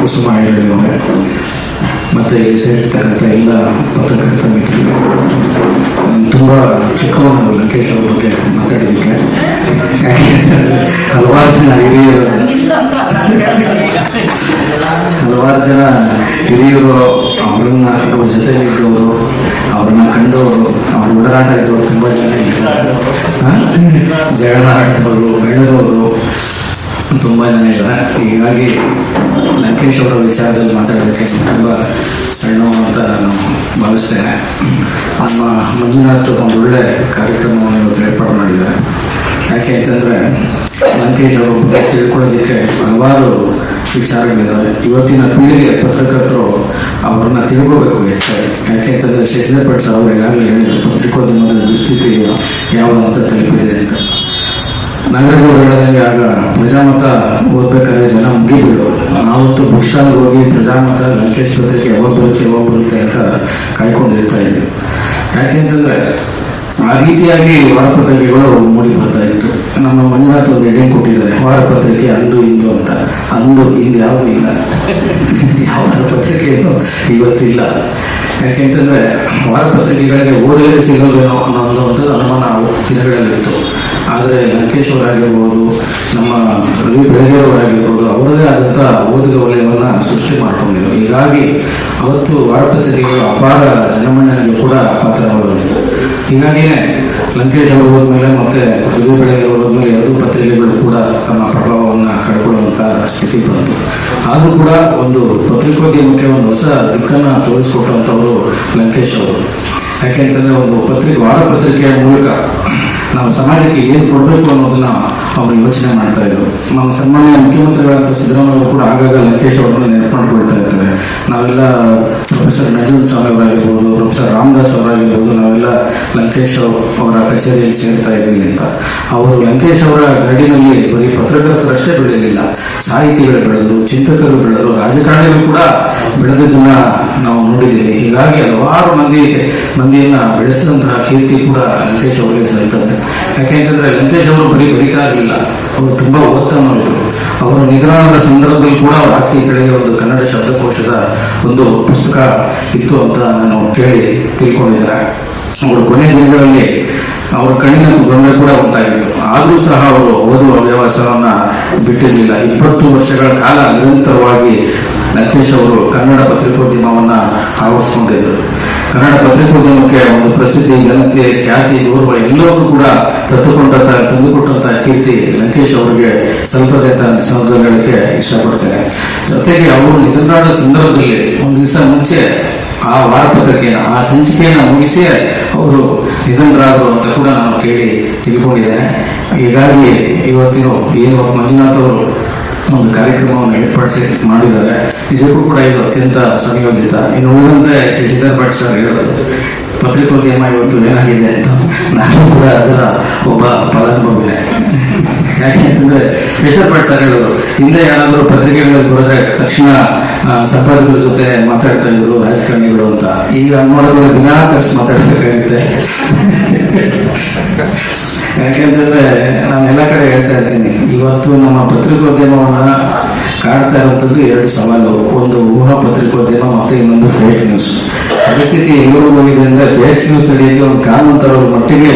ಕುಸುಮ ಐರಳ್ಳಿ ಅವರೇ ಮತ್ತು ಇಲ್ಲಿ ಸೇರಿರ್ತಕ್ಕಂಥ ಎಲ್ಲ ಪತ್ರಕರ್ತ ಮಿತ್ರರು ತುಂಬ ಚಿಕ್ಕವನು ಲಂಕೇಶ್ ಅವ್ರ ಬಗ್ಗೆ ಮಾತಾಡಿದ್ದಕ್ಕೆ ಹಲವಾರು ಜನ ಹಿರಿಯರು ಹಲವಾರು ಜನ ಹಿರಿಯರು, ಅವ್ರನ್ನ ಅವ್ರ ಜೊತೆ ಇದ್ದವರು ಅವ್ರನ್ನ ಕಂಡವರು, ಅವ್ರ ಒಡನಾಟ ಇದ್ದವರು ತುಂಬ ಜನ ಇದ್ದಾರೆ? ಜಗಳ ಆಡಿದವರು, ಬೆಳೆದವರು ತುಂಬ ಜನ ಇದ್ದಾರೆ. ಹೀಗಾಗಿ ಲಂಕೇಶ್ ಅವರ ವಿಚಾರದಲ್ಲಿ ಮಾತಾಡೋದಕ್ಕೆ ತುಂಬ ಸಣ್ಣ ಅಂತ ನಾನು ಭಾವಿಸ್ತೇನೆ. ನಮ್ಮ ಮಂಜುನಾಥ್ ಒಂದು ಒಳ್ಳೆ ಕಾರ್ಯಕ್ರಮವನ್ನು ಇವತ್ತು ಏರ್ಪಾಡು ಮಾಡಿದ್ದಾರೆ. ಯಾಕೆ ಅಂತಂದರೆ ಲಂಕೇಶ್ ಅವರ ತಿಳ್ಕೊಳ್ಳೋದಕ್ಕೆ ಹಲವಾರು ವಿಚಾರಗಳಿದ್ದಾವೆ ಇವತ್ತಿನ ಪೀಳಿಗೆ ಪತ್ರಕರ್ತರು ಅವ್ರನ್ನ ತಿಳ್ಕೋಬೇಕು ಹೆಚ್ಚಾಗಿ ಯಾಕೆ ಅಂತಂದರೆ ಶಶಿಧರ್ ಸರ್ ಅವರು ಈಗಾಗಲೇ ಹೇಳಿದ್ರು, ಪತ್ರಿಕೋದ್ಯಮದ ದುಸ್ಥಿತಿ ಯಾವ ಅಂತ ತಲುಪಿದೆ ಅಂತ. ನಗರದವರು ಹೇಳಿದಂಗೆ ಆಗ ಪ್ರಜಾಮತ ಓದ್ಬೇಕಾದ್ರೆ ಜನ ಮುಗಿಬಿಡೋರು ನಾವತ್ತು ಬುಕ್ ಸ್ಟಾಲ್ಗೆ ಹೋಗಿ ಪ್ರಜಾಮತ ಲಂಕೇಶ್ ಪತ್ರಿಕೆ ಯಾವಾಗ ಬರುತ್ತೆ ಯಾವಾಗ ಬರುತ್ತೆ ಅಂತ ಕಾಯ್ಕೊಂಡಿರ್ತಾ ಇದ್ವಿ. ಯಾಕೆ ಅಂತಂದ್ರೆ ಆ ರೀತಿಯಾಗಿ ವಾರಪತ್ರಿಕೆಗಳು ಮೂಡಿ ಬರ್ತಾ ಇತ್ತು. ನಮ್ಮ ಮಂಜುನಾಥ್ ಒಂದು ಹೆಡಿಂಗ್ ಕೊಟ್ಟಿದ್ದಾರೆ, ವಾರಪತ್ರಿಕೆ ಅಂದು ಇಂದು ಅಂತ. ಅಂದು, ಇಂದು ಯಾವುದೂ ಇಲ್ಲ. ಯಾವ ವಾರಪತ್ರಿಕೆಯೂ ಇವತ್ತಿಲ್ಲ. ಯಾಕೆಂತಂದ್ರೆ ವಾರಪತ್ರಿಕೆಗಳಿಗೆ ಓದಲೇ ಸಿಗಲ್ವೇನೋ ಅನ್ನೋ ಅನುಮಾನ ಆ ದಿನಗಳಲ್ಲಿತ್ತು. ಆದರೆ ಲಂಕೇಶ್ ಅವರಾಗಿರ್ಬೋದು ನಮ್ಮ ರವಿ ಬೆಳಗೆಯವರಾಗಿರ್ಬೋದು ಅವರದೇ ಆದಂಥ ಓದುಗ ವಲಯವನ್ನು ಸೃಷ್ಟಿ ಮಾಡಿಕೊಂಡಿದ್ರು. ಹೀಗಾಗಿ ಅವತ್ತು ವಾರಪತ್ರಿಕೆಗಳು ಅಪಾರ ಜನಮನ್ನಣೆಗೆ ಕೂಡ ಪಾತ್ರವಾಗಿದೆ ಹೀಗಾಗಿಯೇ ಲಂಕೇಶ್ ಅವರು ಹೋದ್ಮೇಲೆ ಮತ್ತೆ ರವಿ ಬೆಳಗ್ಗೆ ಹೋದ್ಮೇಲೆ ಎರಡೂ ಪತ್ರಿಕೆಗಳು ಕೂಡ ತಮ್ಮ ಪ್ರಭಾವವನ್ನು ಕಳ್ಕೊಳ್ಳುವಂಥ ಸ್ಥಿತಿ ಬಂತು. ಆದರೂ ಕೂಡ ಒಂದು ಪತ್ರಿಕೋದ್ಯಮಕ್ಕೆ ಒಂದು ಹೊಸ ದಿಕ್ಕನ್ನು ತೋರಿಸ್ಕೊಟ್ಟಂಥವರು ಲಂಕೇಶ್ ಅವರು. ಯಾಕೆಂತಂದರೆ ಒಂದು ಪತ್ರಿಕೆ ವಾರಪತ್ರಿಕೆಯ ಮೂಲಕ ನಾವು ಸಮಾಜಕ್ಕೆ ಏನು ಕೊಡಬೇಕು ಅನ್ನೋದನ್ನ ಅವರು ಯೋಚನೆ ಮಾಡ್ತಾ ಇದ್ರು. ನಮ್ಮ ಸನ್ಮಾನ್ಯ ಮುಖ್ಯಮಂತ್ರಿಗಳಂತ ಸಿದ್ದರಾಮಯ್ಯ ಕೂಡ ಆಗಾಗ ಲಂಕೇಶ್ ಅವರನ್ನ ನೆನಪು ಮಾಡ್ಕೊಳ್ತಾ ನಾವೆಲ್ಲ ಪ್ರೊಫೆಸರ್ ನಂಜನ್ ಸ್ವಾಮಿ ಅವರಾಗಿರ್ಬೋದು ಪ್ರೊಫೆಸರ್ ರಾಮದಾಸ್ ಅವರಾಗಿರ್ಬೋದು, ನಾವೆಲ್ಲ ಲಂಕೇಶ್ ಅವರ ಕಚೇರಿಯಲ್ಲಿ ಸೇರ್ತಾ ಇದ್ವಿ ಅಂತ. ಅವರು ಲಂಕೇಶ್ ಅವರ ಗರಡಿನಲ್ಲಿ ಬರೀ ಪತ್ರಕರ್ತರಷ್ಟೇ ಬೆಳೆಯಲಿಲ್ಲ ಸಾಹಿತಿಗಳು ಬೆಳೆದರು, ಚಿಂತಕರು ಬೆಳೆದರು, ರಾಜಕಾರಣಿಗಳು ಕೂಡ ಬೆಳೆದಿದ್ದನ್ನ ನಾವು ನೋಡಿದ್ದೀವಿ. ಹೀಗಾಗಿ ಹಲವಾರು ಮಂದಿ ಮಂದಿಯನ್ನ ಬೆಳೆಸಿದಂತಹ ಕೀರ್ತಿ ಕೂಡ ಲಂಕೇಶ್ ಅವರಿಗೆ ಸಲ್ತದೆ ಯಾಕೆಂತಂದ್ರೆ ಲಂಕೇಶ್ ಅವರು ಬರೀ ಬರಿತಾ ಇರಲಿಲ್ಲ. ಅವರು ತುಂಬಾ ಓದ್ತಾನೋರು ಅವರ ನಿಧನಾದ ಸಂದರ್ಭದಲ್ಲಿ ಕೂಡ ಅವರ ಹಾಸಿಗೆ ಕೆಳಗೆ ಒಂದು ಕನ್ನಡ ಶಬ್ದಕೋಶದ ಒಂದು ಪುಸ್ತಕ ಇತ್ತು ಅಂತ ನಾನು ಕೇಳಿ ತಿಳ್ಕೊಂಡಿದ್ದೇನೆ. ಅವರು ಕೊನೆ ದಿನಗಳಲ್ಲಿ ಅವರ ಕಣ್ಣಿನ ತೊಂದರೆ ಕೂಡ ಉಂಟಾಗಿತ್ತು. ಆದರೂ ಸಹ ಅವರು ಓದುವ ವ್ಯವಸ್ಥೆಯನ್ನ ಬಿಟ್ಟಿರಲಿಲ್ಲ. ಇಪ್ಪತ್ತು ವರ್ಷಗಳ ಕಾಲ ನಿರಂತರವಾಗಿ ನಕೇಶ್ ಅವರು ಕನ್ನಡ ಪತ್ರಿಕೋದ್ಯಮವನ್ನ ಆವರಿಸ್ಕೊಂಡಿದ್ದರು. ಕನ್ನಡ ಪತ್ರಿಕೋದ್ಯಮಕ್ಕೆ ಒಂದು ಪ್ರಸಿದ್ಧಿ ಘನತೆ ಖ್ಯಾತಿ, ಗೌರವ ಎಲ್ಲವನ್ನೂ ಕೂಡ ತತ್ತುಕೊಂಡಂತ ತಂದುಕೊಟ್ಟಂತ ಕೀರ್ತಿ ಲಂಕೇಶ್ ಅವರಿಗೆ ಸಲ್ತದೆ ಅಂತ ಹೇಳಕ್ಕೆ ಇಷ್ಟಪಡ್ತೇನೆ. ಜೊತೆಗೆ ಅವರು ನಿಧನರಾದ ಸಂದರ್ಭದಲ್ಲಿ ಒಂದು ದಿವಸ ಮುಂಚೆ ಆ ವಾರಪತ್ರಿಕೆಯನ್ನು, ಆ ಸಂಚಿಕೆಯನ್ನು ಮುಗಿಸಿ ಅವರು ನಿಧನರಾದರು ಅಂತ ಕೂಡ ನಾನು ಕೇಳಿ ತಿಳ್ಕೊಂಡಿದ್ದೇನೆ. ಹೀಗಾಗಿ ಇವತ್ತಿನ ಏನು ಮಂಜುನಾಥ್ ಅವರು ಒಂದು ಕಾರ್ಯಕ್ರಮವನ್ನು ಏರ್ಪಡಿಸಿ ಮಾಡಿದ್ದಾರೆ. ನಿಜಕ್ಕೂ ಕೂಡ ಇದು ಅತ್ಯಂತ ಸಂಯೋಜಿತ. ಇನ್ನು ಉಳಿದಂತೆ ಶಶಿಧರ್ ಭಟ್ ಸರ್ ಹೇಳೋದು ಪತ್ರಿಕೋದ್ಯಮ ಇವತ್ತು ಏನಾಗಿದೆ ಅಂತ ನಾನು ಕೂಡ ಅದರ ಒಬ್ಬ ಫಲಾನುಭವಿನೇ. ಯಾಕೆಂತಂದ್ರೆ ಶಶಿಧರ್ ಭಟ್ ಸರ್ ಹೇಳೋದು, ಹಿಂದೆ ಯಾರಾದರೂ ಪತ್ರಿಕೆಗಳಲ್ಲಿ ಬರೆದ್ರೆ ತಕ್ಷಣ ಸಂಪಾದಕರ ಜೊತೆ ಮಾತಾಡ್ತಾ ಇದ್ರು, ರಾಜಕಾರಣಿಗಳು ಅಂತ. ಈಗ ನೋಡೋದ್ರೆ ದಿನಾ ಖರ್ಚು ಮಾತಾಡ್ಬೇಕಾಗುತ್ತೆ. ಯಾಕೆಂತಂದ್ರೆ ನಾನು ಎಲ್ಲ ಕಡೆ ಹೇಳ್ತಾ ಇರ್ತೀನಿ. ಇವತ್ತು ನಮ್ಮ ಪತ್ರಿಕೋದ್ಯಮವನ್ನ ಕಾಡ್ತಾ ಇರುವಂಥದ್ದು ಎರಡು ಸವಾಲು. ಒಂದು ಊಹಾ ಪತ್ರಿಕೋದ್ಯಮ ಮತ್ತೆ ಇನ್ನೊಂದು ಫೇಕ್ ನ್ಯೂಸ್ ಪರಿಸ್ಥಿತಿ ಇವರು ಹೋಗಿದೆ ಅಂದ್ರೆ ಫೇಕ್ ನ್ಯೂಸ್ ತಡೆಯೋಕೆ ಒಂದು ಕಾನೂನು ತರೋ ಮಟ್ಟಿಗೆ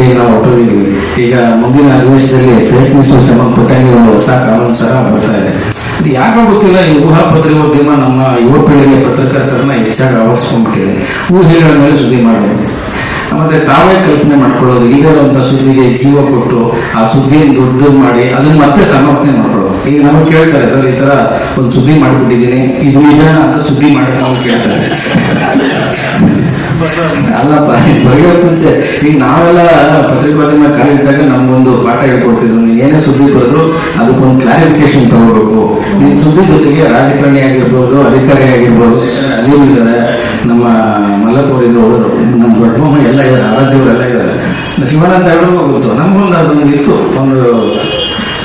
ಈಗ ನಾವು ಹೊಟ್ಟೋಗಿದ್ವಿ ಈಗ ಮುಂದಿನ ಅಧಿವೇಶನದಲ್ಲಿ ಫೇಕ್ ನ್ಯೂಸ್ ಸಂಬಂಧಪಟ್ಟಂಗೆ ಒಂದು ಹೊಸ ಕಾನೂನು ಸಹ ಬರ್ತಾ ಇದೆ. ಇದು ಯಾಕೆ ಗೊತ್ತಿಲ್ಲ, ಈ ಊಹಾ ಪತ್ರಿಕೋದ್ಯಮ ನಮ್ಮ ಯುವ ಪೀಳಿಗೆ ಪತ್ರಕರ್ತರನ್ನ ಹೆಚ್ಚಾಗಿ ಆವರಿಸ್ಕೊಂಡ್ಬಿಟ್ಟಿದೆ. ಊಹೆಗಳ ಮೇಲೆ ಸುದ್ದಿ ಮಾಡೋದು ಮತ್ತೆ ತಾವೇ ಕಲ್ಪನೆ ಮಾಡ್ಕೊಳ್ಳೋದು ಇದಿರುವಂತ ಸುದ್ದಿಗೆ ಜೀವ ಕೊಟ್ಟು ಆ ಸುದ್ದಿಯನ್ನು ದೊಡ್ಡದು ಮಾಡಿ ಅದನ್ನ ಮತ್ತೆ ಸಮರ್ಥನೆ ಮಾಡ್ಕೊಳ್ಳೋದು. ಈಗ ನಮಗೆ ಕೇಳ್ತಾರೆ, ಸರ್, ಈ ತರ ಒಂದು ಸುದ್ದಿ ಮಾಡಿಬಿಟ್ಟಿದ್ದೀನಿ, ಇದು ನಿಜ ಅಂತ ಸುದ್ದಿ ಮಾಡಿ ನಾವು ಕೇಳ್ತಾರೆ. ಅಲ್ಲಪ್ಪ ಬರೆಯೋಕೆ ಮುಂಚೆ. ಈಗ ನಾವೆಲ್ಲ ಪತ್ರಿಕೋದ್ಯಮ ಇದ್ದಾಗ ನಮ್ಗೊಂದು ಪಾಠ ಹೇಳ್ಕೊಡ್ತಿದ್ರು. ನೀವು ಏನೇ ಸುದ್ದಿ ಬರೆದ್ರು ಅದಕ್ಕೊಂದು ಕ್ಲಾರಿಫಿಕೇಶನ್ ತಗೋಬೇಕು ನೀವು ಸುದ್ದಿ ಜೊತೆಗೆ ರಾಜಕಾರಣಿ ಆಗಿರ್ಬೋದು, ಅಧಿಕಾರಿ ಆಗಿರ್ಬೋದು ಅಲ್ಲಿಯೂ ಇದ್ದಾರೆ ನಮ್ಮ ಮಲ್ಲಪುರ ಇದ್ರು ನಮ್ಮ ದೊಡ್ಡಮ್ಮ ಎಲ್ಲ ಇದ್ದಾರೆ, ಆರಾಧ್ಯವರೆಲ್ಲ ಇದ್ದಾರೆ. ಶಿವಾನಂದ ಅವರು ಗೊತ್ತು, ನಮ್ಗೊಂದು ಅದೊಂದು ಇತ್ತು ಒಂದು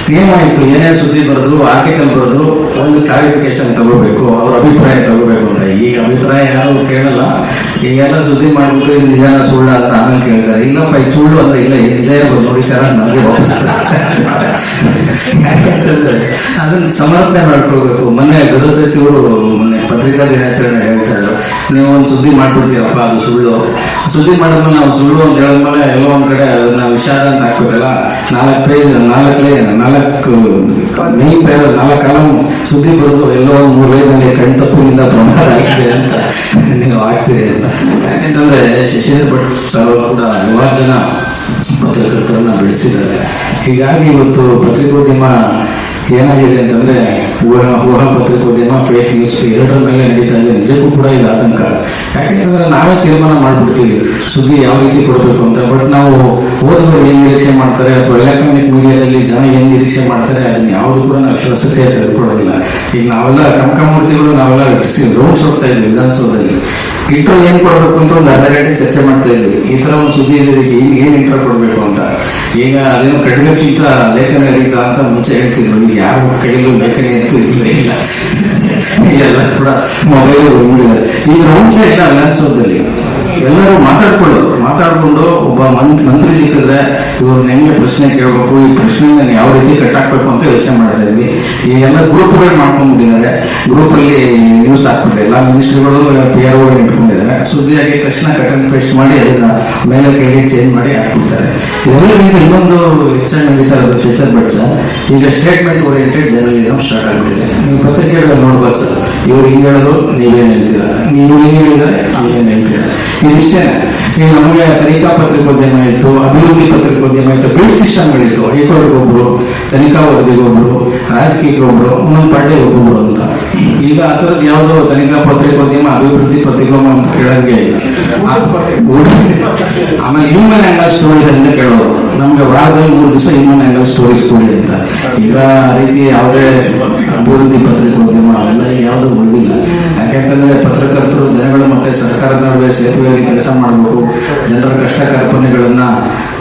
ಇತ್ತು ಏನೇ ಸುದ್ದಿ ಬರೆದ್ರು ಆರ್ಟಿಕಲ್ ಬರೆದ್ರು, ಒಂದು ಕ್ಲಾರಿಫಿಕೇಶನ್ ತಗೋಬೇಕು, ಅವ್ರ ಅಭಿಪ್ರಾಯ ತಗೋಬೇಕು ಅಂತ. ಈಗ ಅಭಿಪ್ರಾಯ ಯಾರು ಕೇಳಲ್ಲ. ಈಗೆಲ್ಲ ಸುದ್ದಿ ಮಾಡ್ಬಿಟ್ಟು ಇದು ನಿಜಾನ ಸುಳ್ಳ ಅಂತ ಆಮೇಲೆ ಕೇಳ್ತಾರೆ. ಇಲ್ಲಪ್ಪ, ಈ ಸುಳ್ಳು ಅಂದ್ರೆ ಇಲ್ಲ ಇದು ನಿಜ ಇರ್ಬೋದು ನೋಡಿ ಸರ್ ನನಗೆ ಯಾಕಂತಂದ್ರೆ ಅದನ್ನ ಸಮರ್ಥನೆ ಮಾಡ್ಕೊಳ್ಬೇಕು. ಮೊನ್ನೆ ಗೃಹ ಸಚಿವರು, ಮೊನ್ನೆ ಪತ್ರಿಕಾ ದಿನಾಚರಣೆ ಹೇಳ್ತಾ ಇದ್ರು. ನೀವು ಒಂದು ಸುದ್ದಿ ಮಾಡ್ಬಿಡ್ತೀರಪ್ಪ, ಅದು ಸುಳ್ಳು. ಸುದ್ದಿ ಮಾಡಿದ್ಮೇಲೆ ನಾವು ಸುಳ್ಳು ಅಂತ ಹೇಳಿದ್ಮೇಲೆ ಎಲ್ಲೋ ಒಂದು ಕಡೆ ಅದನ್ನ ವಿಷಾದ ಅಂತ ಹಾಕ್ಬೇಕಲ್ಲ? ನಾಲ್ಕು ಪೇಜ್ ನಾಲ್ಕಲೇ ನಾಲ್ಕು ಮೈ ಪೇರ್ ನಾಲ್ಕು ಕಾಲಂ ಸುದ್ದಿ ಬರೆದು ಎಲ್ಲೋ ಒಂದು ಮೂರು ಲೈನಲ್ಲಿ ಕಣ್ ತಪ್ಪಿನಿಂದ ಪ್ರಮಾದ ಆಗಿದೆ ಅಂತ ನೀವು ಆಗ್ತೀರಿ ಅಂತ. ಯಾಕೆಂತಂದ್ರೆ ಶಶಿಧರ್ ಭಟ್ ಸರ್ ಕೂಡ ಹಲವಾರು ಜನ ಪತ್ರಕರ್ತರನ್ನ ಬೆಳೆಸಿದ್ದಾರೆ ಹೀಗಾಗಿ ಇವತ್ತು ಪತ್ರಿಕೋದ್ಯಮ ಏನಾಗಿದೆ ಅಂತಂದ್ರೆ ಊಹಾ ಪತ್ರಿಕೋದ್ಯಮ ಫೇಕ್ ನ್ಯೂಸ್ ಎರಡರ ಮೇಲೆ ನಡೀತಾ ಇದೆ. ನಿಜಕ್ಕೂ ಕೂಡ ಇದು ಆತಂಕ. ಯಾಕೆಂತಂದ್ರೆ ನಾವೇ ತೀರ್ಮಾನ ಮಾಡ್ಬಿಡ್ತೀವಿ. ಸುದ್ದಿ ಯಾವ ರೀತಿ ಕೊಡಬೇಕು ಅಂತ. ಬಟ್ ನಾವು ಓದುವರು ಏನು ನಿರೀಕ್ಷೆ ಮಾಡ್ತಾರೆ ಅಥವಾ ಎಲೆಕ್ಟ್ರಾನಿಕ್ ಮೀಡಿಯಾದಲ್ಲಿ ಜನ ಏನ್ ನಿರೀಕ್ಷೆ ಮಾಡ್ತಾರೆ, ಅದನ್ನ ಯಾವುದು ಕೂಡ ನಾವು ವಿಶ್ವಾಸಕ್ಕೆ ತೆಗೆದುಕೊಳ್ಳೋದಿಲ್ಲ. ಈಗ ನಾವೆಲ್ಲ ಕಮಕಮೂರ್ತಿಗಳು ನಾವೆಲ್ಲ ರೌಂಡ್ಸ್ ಹೋಗ್ತಾ ಇದ್ವಿ ವಿಧಾನಸೌಧದಲ್ಲಿ. ಇಂಟ್ರೋ ಏನು ಕೊಡಬೇಕು ಅಂತ ಒಂದು ಅರ್ಧ ಗಂಟೆ ಚರ್ಚೆ ಮಾಡ್ತಾ ಇದ್ವಿ. ಈ ತರ ಒಂದು ಸುದ್ದಿ ಇದೆ, ಇದಕ್ಕೆ ಏನು, ಏನ್ ಇಂಟ್ರೋ ಕೊಡಬೇಕು ಅಂತ. ಈಗ ಅದೇನು ಕಡಿಮೆಕ್ಕಿಂತ ಲೇಖನ ಇರೀತಾ ಅಂತ ಮುಂಚೆ ಹೇಳ್ತಿದ್ರು. ಯಾರ ಕೈಯಲ್ಲೂ ಲೇಖನಿ ಅಂತೂ ಇಲ್ಲ ಇಲ್ಲ. ಎಲ್ಲ ಕೂಡ ಮೊಬೈಲ್ ಬಂದ್ಬಿಟ್ಟಿದ್ದಾರೆ ಈಗ ಇಲ್ಲ ವಿಧಾನಸೌಧದಲ್ಲಿ ಎಲ್ಲರೂ ಮಾತಾಡ್ಕೊಳ್ಳೋರು ಮಾತಾಡ್ಕೊಂಡು ಒಬ್ಬ ಮಂತ್, ಮಂತ್ರಿ ಸಿಕ್ಕಿದ್ರೆ ಇವ್ರನ್ನ ಹೆಂಗೆ ಪ್ರಶ್ನೆ ಕೇಳಬೇಕು, ಈ ಪ್ರಶ್ನೆ ಯಾವ ರೀತಿ ಕಟ್ಟಾಕ್ಬೇಕು ಅಂತ ಯೋಚನೆ ಮಾಡ್ತಾ ಇದ್ವಿ. ಈ ಎಲ್ಲ ಗ್ರೂಪ್ಗಳು ಮಾಡ್ಕೊಂಡ್ಬಿಟ್ಟಿದ್ದಾರೆ ಗ್ರೂಪಲ್ಲಿ ನ್ಯೂಸ್ ಹಾಕ್ಬಿಡ್ತಾರೆ ಎಲ್ಲ ಮಿನಿಸ್ಟ್ರಿಗಳು ಪಿ ಆರ್ ಇಟ್ಕೊಂಡಿದ್ದಾರೆ ಸುದ್ದಿ ಆಗಿದ ತಕ್ಷಣ ಕಟ್ ಅಂಡ್ ಪೇಸ್ಟ್ ಮಾಡಿ ಅದನ್ನ ಮೇಲೆ ಕೈಗೆ ಚೇಂಜ್ ಮಾಡಿ ಹಾಕ್ಬಿಡ್ತಾರೆ. ಇದೆಲ್ಲಕ್ಕಿಂತ ಇನ್ನೊಂದು ಹೆಚ್ಚಾಗಿ ನಡೀತಾ ಇರೋದು ಫಿಶರ್ ಬಟ್ ಈಗ ಸ್ಟೇಟ್ಮೆಂಟ್ ಓರಿಯೆಂಟೆಡ್ ಜರ್ನಲಿಸಮ್ ಸ್ಟಾರ್ಟ್ ಆಗ್ಬಿಟ್ಟಿದೆ. ನೀವು ಪತ್ರಿಕೆಗಳು ನೋಡ್ಬೋದು ಸರ್. ಇವ್ರು ಹಿಂಗೆ ಹೇಳಿದ್ರು ನೀವೇನು ಹೇಳ್ತೀರಾ? ನೀವು ಹಿಂಗೆ ಹೇಳಿದರೆ, ನೀವೇನು ಹೇಳ್ತೀರಾ? ಇದಿಷ್ಟೇ ಈಗ ನಮಗೆ ತನಿಖಾ ಪತ್ರಿಕೋದ್ಯಮ ಇತ್ತು, ಅಭಿವೃದ್ಧಿ ಪತ್ರಿಕೋದ್ಯಮ ಇತ್ತು ಫೀಲ್ಡ್ ಸಿಸ್ಟಮ್ಗಳಿತ್ತು ಹೈಕೋರ್ಟ್ಗೆ ಒಬ್ರು ತನಿಖಾ ವರದಿಗೊಬ್ರು ರಾಜಕೀಯಕ್ಕೊಬ್ರು ಒಂದೊಂದು ಪಾರ್ಟಿ ಒಬ್ಬೊಬ್ರು ಅಂತ. ಈಗ ಆ ಥರದ್ದು ಯಾವುದೋ ತನಿಖಾ ಪತ್ರಿಕೋದ್ಯಮ, ಅಭಿವೃದ್ಧಿ ಪತ್ರಿಕೋಮ ಅಂತ ಕೇಳಂಗೆ ಆಮೇಲೆ ಹ್ಯೂಮನ್ ಆ್ಯಂಗಲ್ ಸ್ಟೋರೀಸ್ ಅಂತ ಕೇಳೋದು. ನಮ್ಗೆ ವಾರದಲ್ಲಿ ಮೂರು ದಿವಸ ಹ್ಯೂಮನ್ ಆ್ಯಂಗಲ್ ಸ್ಟೋರೀಸ್ ಕೊಡಿ ಅಂತ ಈಗ ಆ ರೀತಿ ಯಾವುದೇ ಅಭಿವೃದ್ಧಿ ಪತ್ರಿಕೋದ್ಯಮ ಅವೆಲ್ಲ ಯಾವುದೂ ಉಳಿದಿಲ್ಲ. ಯಾಕೆಂತಂದ್ರೆ ಪತ್ರಕರ್ತ ಮತ್ತೆ ಸರ್ಕಾರದ ನಡುವೆ ಸೇತುವೆಯಾಗಿ ಕೆಲಸ ಮಾಡಬೇಕು. ಜನರ ಕಷ್ಟ ಕಲ್ಪನೆಗಳನ್ನ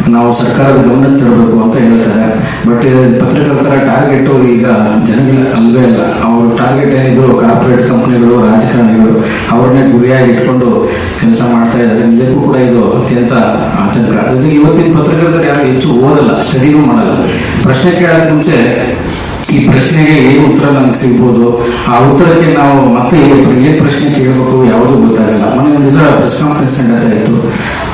ನಾವು ಸರ್ಕಾರದ ಗಮನಕ್ಕೆ ತರಬೇಕು ಅಂತ ಹೇಳ್ತಾರೆ. ಬಟ್ ಪತ್ರಕರ್ತರ ಟಾರ್ಗೆಟು ಈಗ ಜನಗಳ ಅಲ್ವೇ ಅಲ್ಲ. ಅವ್ರ ಟಾರ್ಗೆಟ್ ಏನಿದ್ರು ಕಾರ್ಪೊರೇಟ್ ಕಂಪ್ನಿಗಳು ರಾಜಕಾರಣಿಗಳು ಅವ್ರನ್ನೇ ಗುರಿಯಾಗಿ ಇಟ್ಕೊಂಡು ಕೆಲಸ ಮಾಡ್ತಾ ಇದ್ದಾರೆ. ನಿಜಕ್ಕೂ ಕೂಡ ಇದು ಅತ್ಯಂತ ಆತಂಕ. ಇವತ್ತಿನ ಪತ್ರಕರ್ತರು ಯಾರು ಹೆಚ್ಚು ಓದಲ್ಲ ಸ್ಟಡಿನೂ ಮಾಡಲ್ಲ. ಪ್ರಶ್ನೆ ಕೇಳೋಕೆ ಮುಂಚೆ ಈ ಪ್ರಶ್ನೆಗೆ ಏನು ಉತ್ತರ ನಮ್ಗೆ ಸಿಗ್ಬೋದು? ಆ ಉತ್ತರಕ್ಕೆ ನಾವು ಮತ್ತೆ ಏನು ಪ್ರಶ್ನೆ ಕೇಳಬೇಕು ಯಾವುದೂ ಗೊತ್ತಾಗಲ್ಲ. ಮೊನ್ನೆ ಒಂದು ದಿವಸ ಪ್ರೆಸ್ ಕಾನ್ಫರೆನ್ಸ್ ನಡೀತಾ ಇತ್ತು.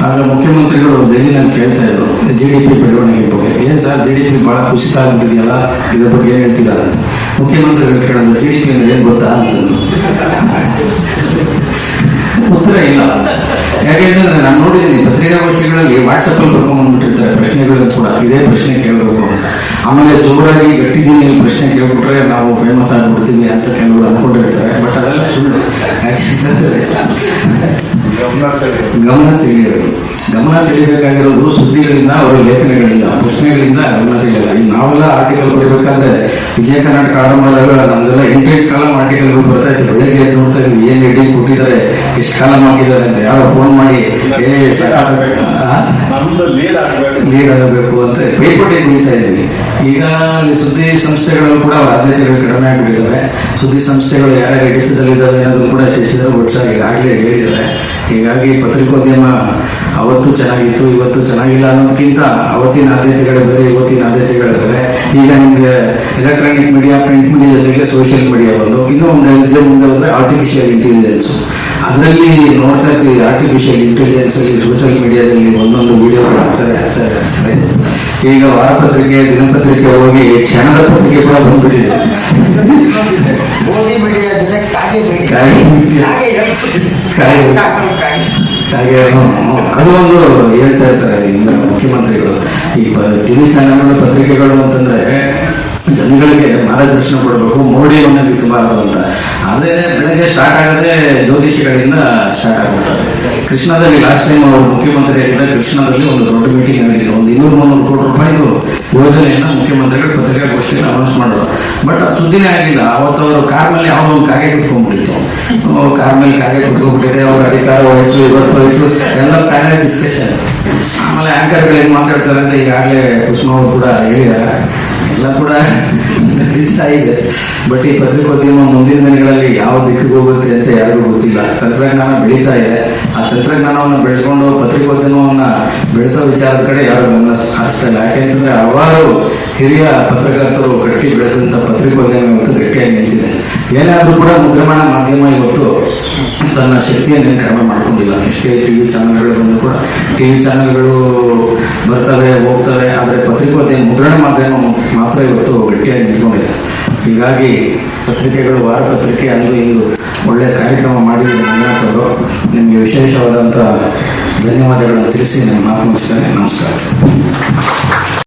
ಆಗ ಮುಖ್ಯಮಂತ್ರಿಗಳು ದೆಹಲಿನಲ್ಲಿ ಕೇಳ್ತಾ ಇದ್ರು ಜಿ ಡಿ ಪಿ ಬೆಳವಣಿಗೆ ಬಗ್ಗೆ. ಏನು ಸರ್? ಜಿ ಡಿ ಪಿ ಭಾಳ ಕುಸಿತ ಆಗ್ಬಿಟ್ಟಿದೆಯಲ್ಲ? ಇದ್ರ ಬಗ್ಗೆ ಏನು ಹೇಳ್ತೀರಾ? ಅಂತ. ಮುಖ್ಯಮಂತ್ರಿಗಳು ಕೇಳೋದು ಜಿ ಡಿ ಪಿ ಅಂದ್ರೆ ಏನು ಗೊತ್ತಾ? ಅಂತ ಉತ್ತರ ಇಲ್ಲ. ಯಾಕೆಂದ್ರೆ ನಾನು ನೋಡಿದ್ದೀನಿ ಪತ್ರಿಕಾಗೋಷ್ಠಿಗಳಲ್ಲಿ ವಾಟ್ಸಪ್ಪಲ್ಲಿ ಬರ್ಕೊಂಡ್ಬಂದ್ಬಿಟ್ಟಿರ್ತಾರೆ ಪ್ರಶ್ನೆಗಳನ್ನು ಕೂಡ ಇದೇ ಪ್ರಶ್ನೆ ಕೇಳಬೇಕು ಅಂತ. ಆಮೇಲೆ ಜೋರಾಗಿ ಗಟ್ಟಿ ದಿನಲ್ಲಿ ಪ್ರಶ್ನೆ ಕೇಳ್ಬಿಟ್ರೆ ನಾವು ಫೇಮಸ್ ಆಗಿಬಿಡ್ತೀವಿ ಅಂತ ಕೆಲವರು ಅನ್ಕೊಂಡಿರ್ತಾರೆ. ಬಟ್ ಅದೆಲ್ಲ ಸುಳ್ಳು. ಯಾಕೆಂತಂದ್ರೆ ಗಮನ ಸೆಳೆಯೋದು ಗಮನ ಸೆಳಿಬೇಕಾಗಿರೋದು ಸುದ್ದಿಗಳಿಂದ ಅವರ ಲೇಖನಗಳಿಂದ ಪ್ರಶ್ನೆಗಳಿಂದ ಗಮನ ಸೆಳೆಯಲ್ಲ. ಈಗ ನಾವೆಲ್ಲ ಆರ್ಟಿಕಲ್ ಬರಬೇಕಾದ್ರೆ ವಿಜಯ ಕರ್ನಾಟಕ ಆರಂಭದಾಗ ನಮ್ದೆಲ್ಲ ಎಂಟೆಂಟ್ ಕಾಲಮ್ ಆರ್ಟಿಕಲ್ಗಳು ಬರ್ತಾ ಇತ್ತು. ಬೆಳಗ್ಗೆ ನೋಡ್ತಾ ಇದ್ವಿ ಏನು ಎಡಿ ಕೊಟ್ಟಿದ್ದಾರೆ ಎಷ್ಟು ಕಾಲಮ್ ಹಾಕಿದ್ದಾರೆ ಅಂತ. ಯಾರೋ ಫೋನ್ ಮಾಡಿ ಏ ಲೀಡ್ ಆಗಬೇಕು ಅಂತ ಪೈಪೋಟಿ ಕುಣಿತಾ ಇದ್ದೀವಿ. ಈಗ ಸುದ್ದಿ ಸಂಸ್ಥೆಗಳಲ್ಲೂ ಕೂಡ ಆದ್ಯತೆಗಳು ಕಡಿಮೆ ಆಗಿಬಿಟ್ಟಿದ್ದಾವೆ. ಸುದ್ದಿ ಸಂಸ್ಥೆಗಳು ಯಾರ್ಯಾರು ಹಿಡಿತದಲ್ಲಿದ್ದಾವೆ ಅನ್ನೋದನ್ನು ಕೂಡ ಶಶಿಧರ್ ಉತ್ಸಾಹ ಈಗಾಗಲೇ ಹೇಳಿದ್ದಾರೆ. ಹೀಗಾಗಿ ಪತ್ರಿಕೋದ್ಯಮ ಅವತ್ತು ಚೆನ್ನಾಗಿತ್ತು, ಇವತ್ತು ಚೆನ್ನಾಗಿಲ್ಲ ಅನ್ನೋದಕ್ಕಿಂತ ಅವತ್ತಿನ ಆದ್ಯತೆಗಳೇ ಬೇರೆ, ಇವತ್ತಿನ ಆದ್ಯತೆಗಳೇ ಬೇರೆ. ಈಗ ನಿಮಗೆ ಎಲೆಕ್ಟ್ರಾನಿಕ್ ಮೀಡಿಯಾ ಪ್ರಿಂಟ್ ಮೀಡಿಯಾ ಜೊತೆಗೆ ಸೋಷಿಯಲ್ ಮೀಡಿಯಾ ಬಂದು, ಇನ್ನೂ ಒಂದು ಹೆಜ್ಜೆ ಮುಂದೆ ಹೋದರೆ ಆರ್ಟಿಫಿಷಿಯಲ್ ಇಂಟೆಲಿಜೆನ್ಸ್ ಅದರಲ್ಲಿ ನೋಡ್ತಾ ಇರ್ತೀವಿ ಆರ್ಟಿಫಿಷಿಯಲ್ ಇಂಟೆಲಿಜೆನ್ಸ್ ಅಲ್ಲಿ ಸೋಷಿಯಲ್ ಮೀಡಿಯಾದಲ್ಲಿ ಒಂದೊಂದು ವಿಡಿಯೋ ಹಾಕ್ತಾರೆ ಹಾಕ್ತಾರೆ ಹಾಕ್ತಾರೆ ಈಗ ವಾರಪತ್ರಿಕೆ ದಿನಪತ್ರಿಕೆ ಹೋಗಿ ಕ್ಷಣದ ಪತ್ರಿಕೆ ಕೂಡ ಬಂದ್ಬಿಟ್ಟಿದೆ. ಅದು ಒಂದು ಹೇಳ್ತಾ ಇರ್ತಾರೆ ಮುಖ್ಯಮಂತ್ರಿಗಳು. ಈ ಟಿವಿ ಚಾನೆಲ್ಗಳು ಪತ್ರಿಕೆಗಳು ಅಂತಂದ್ರೆ ಜನಗಳಿಗೆ ಮಾರ್ಗದರ್ಶನ ಕೊಡಬೇಕು, ಮೋಡಿಯನ್ನ ಬಿತ್ತಬಾರದು ಅಂತ. ಆದರೆ ಬೆಳಗ್ಗೆ ಸ್ಟಾರ್ಟ್ ಆಗದೆ ಜ್ಯೋತಿಷಿಗಳಿಂದ ಸ್ಟಾರ್ಟ್ ಆಗ್ಬಿಡ್ತಾರೆ ಕೃಷ್ಣದಲ್ಲಿ ಲಾಸ್ಟ್ ಟೈಮ್ ಅವರು ಮುಖ್ಯಮಂತ್ರಿ ಆಗಿದ್ದ ಕೃಷ್ಣದಲ್ಲಿ ಒಂದು ದೊಡ್ಡ ಮೀಟಿಂಗ್ ನಡೆಯಿತು ಒಂದು ಇನ್ನೂರು ಮುನ್ನೂರು ಕೋಟಿ ರೂಪಾಯಿದು ಯೋಜನೆಯನ್ನು ಮುಖ್ಯಮಂತ್ರಿಗಳು ಪತ್ರಿಕಾಗೋಷ್ಠಿಯಲ್ಲಿ ಅನೌನ್ಸ್ ಮಾಡೋರು ಬಟ್ ಸುದ್ದಿನೇ ಆಗಿಲ್ಲ. ಅವತ್ತು ಅವರು ಕಾರ್ ಮೇಲೆ ಯಾವ ಒಂದು ಕಾಗೆ ಕುಟ್ಕೊಂಡ್ಬಿಟ್ಟಿತ್ತು ಕಾರ್ ಮೇಲೆ ಕಾಗೆ ಕುಟ್ಕೊಂಡ್ಬಿಟ್ಟಿದೆ ಅವ್ರ ಅಧಿಕಾರ ಹೋಯ್ತು, ಇವತ್ತು ಹೋಯ್ತು. ಎಲ್ಲ ಪ್ಯಾನೆಲ್ ಡಿಸ್ಕಷನ್ ಆಮೇಲೆ ಆಂಕರ್ಗಳು ಏನು ಮಾತಾಡ್ತಾರೆ ಅಂತ ಈಗಾಗಲೇ ಕುಸುಮ ಅವರು ಕೂಡ ಹೇಳಿದ್ದಾರೆ. ಎಲ್ಲ ಕೂಡ ನಡೀತಾ ಇದೆ. ಬಟ್ ಈ ಪತ್ರಿಕೋದ್ಯಮ ಮುಂದಿನ ದಿನಗಳಲ್ಲಿ ಯಾವ ದಿಕ್ಕಿಗೆ ಹೋಗುತ್ತೆ ಅಂತ ಯಾರಿಗೂ ಗೊತ್ತಿಲ್ಲ. ತಂತ್ರಜ್ಞಾನ ಬೆಳೀತಾ ಇದೆ. ಆ ತಂತ್ರಜ್ಞಾನವನ್ನು ಬೆಳೆಸ್ಕೊಂಡು ಪತ್ರಿಕೋದ್ಯಮವನ್ನು ಬೆಳೆಸೋ ವಿಚಾರದ ಕಡೆ ಯಾರು ಗಮನ ಹರಿಸ್ತಾ ಇಲ್ಲ. ಯಾಕೆಂತಂದ್ರೆ ಹಲವಾರು ಹಿರಿಯ ಪತ್ರಕರ್ತರು ಗಟ್ಟಿ ಬೆಳೆಸಿದಂಥ ಪತ್ರಿಕೋದ್ಯಮ ಇವತ್ತು ಗಟ್ಟಿಯಾಗಿ ನಿಂತಿದೆ. ಏನಾದರೂ ಕೂಡ ಮುದ್ರಣ ಮಾಧ್ಯಮ ಇವತ್ತು ತನ್ನ ಶಕ್ತಿಯನ್ನು ಕಡಿಮೆ ಮಾಡ್ಕೊಂಡಿಲ್ಲ. ಎಷ್ಟೇ ಟಿ ವಿ ಚಾನಲ್ಗಳು ಬಂದು ಕೂಡ ಟಿ ವಿ ಚಾನಲ್ಗಳು ಬರ್ತವೆ, ಹೋಗ್ತವೆ, ಆದರೆ ಪತ್ರಿಕೋದ್ಯ ಮುದ್ರಣ ಮಾಧ್ಯಮ ಮಾತ್ರ ಇವತ್ತು ಗಟ್ಟಿಯಾಗಿ ನಿಂತ್ಕೊಂಡಿದೆ. ಹೀಗಾಗಿ ಪತ್ರಿಕೆಗಳು ವಾರಪತ್ರಿಕೆ ಅಂದು ಇಂದು ಒಳ್ಳೆಯ ಕಾರ್ಯಕ್ರಮ ಮಾಡಿದರೆ ಮಂಜುನಾಥವರು ನಿಮಗೆ ವಿಶೇಷವಾದಂಥ ಧನ್ಯವಾದಗಳನ್ನು ತಿಳಿಸಿ ನಾನು ಮಾತು ಮುಗಿಸ್ತೇನೆ ನಮಸ್ಕಾರ.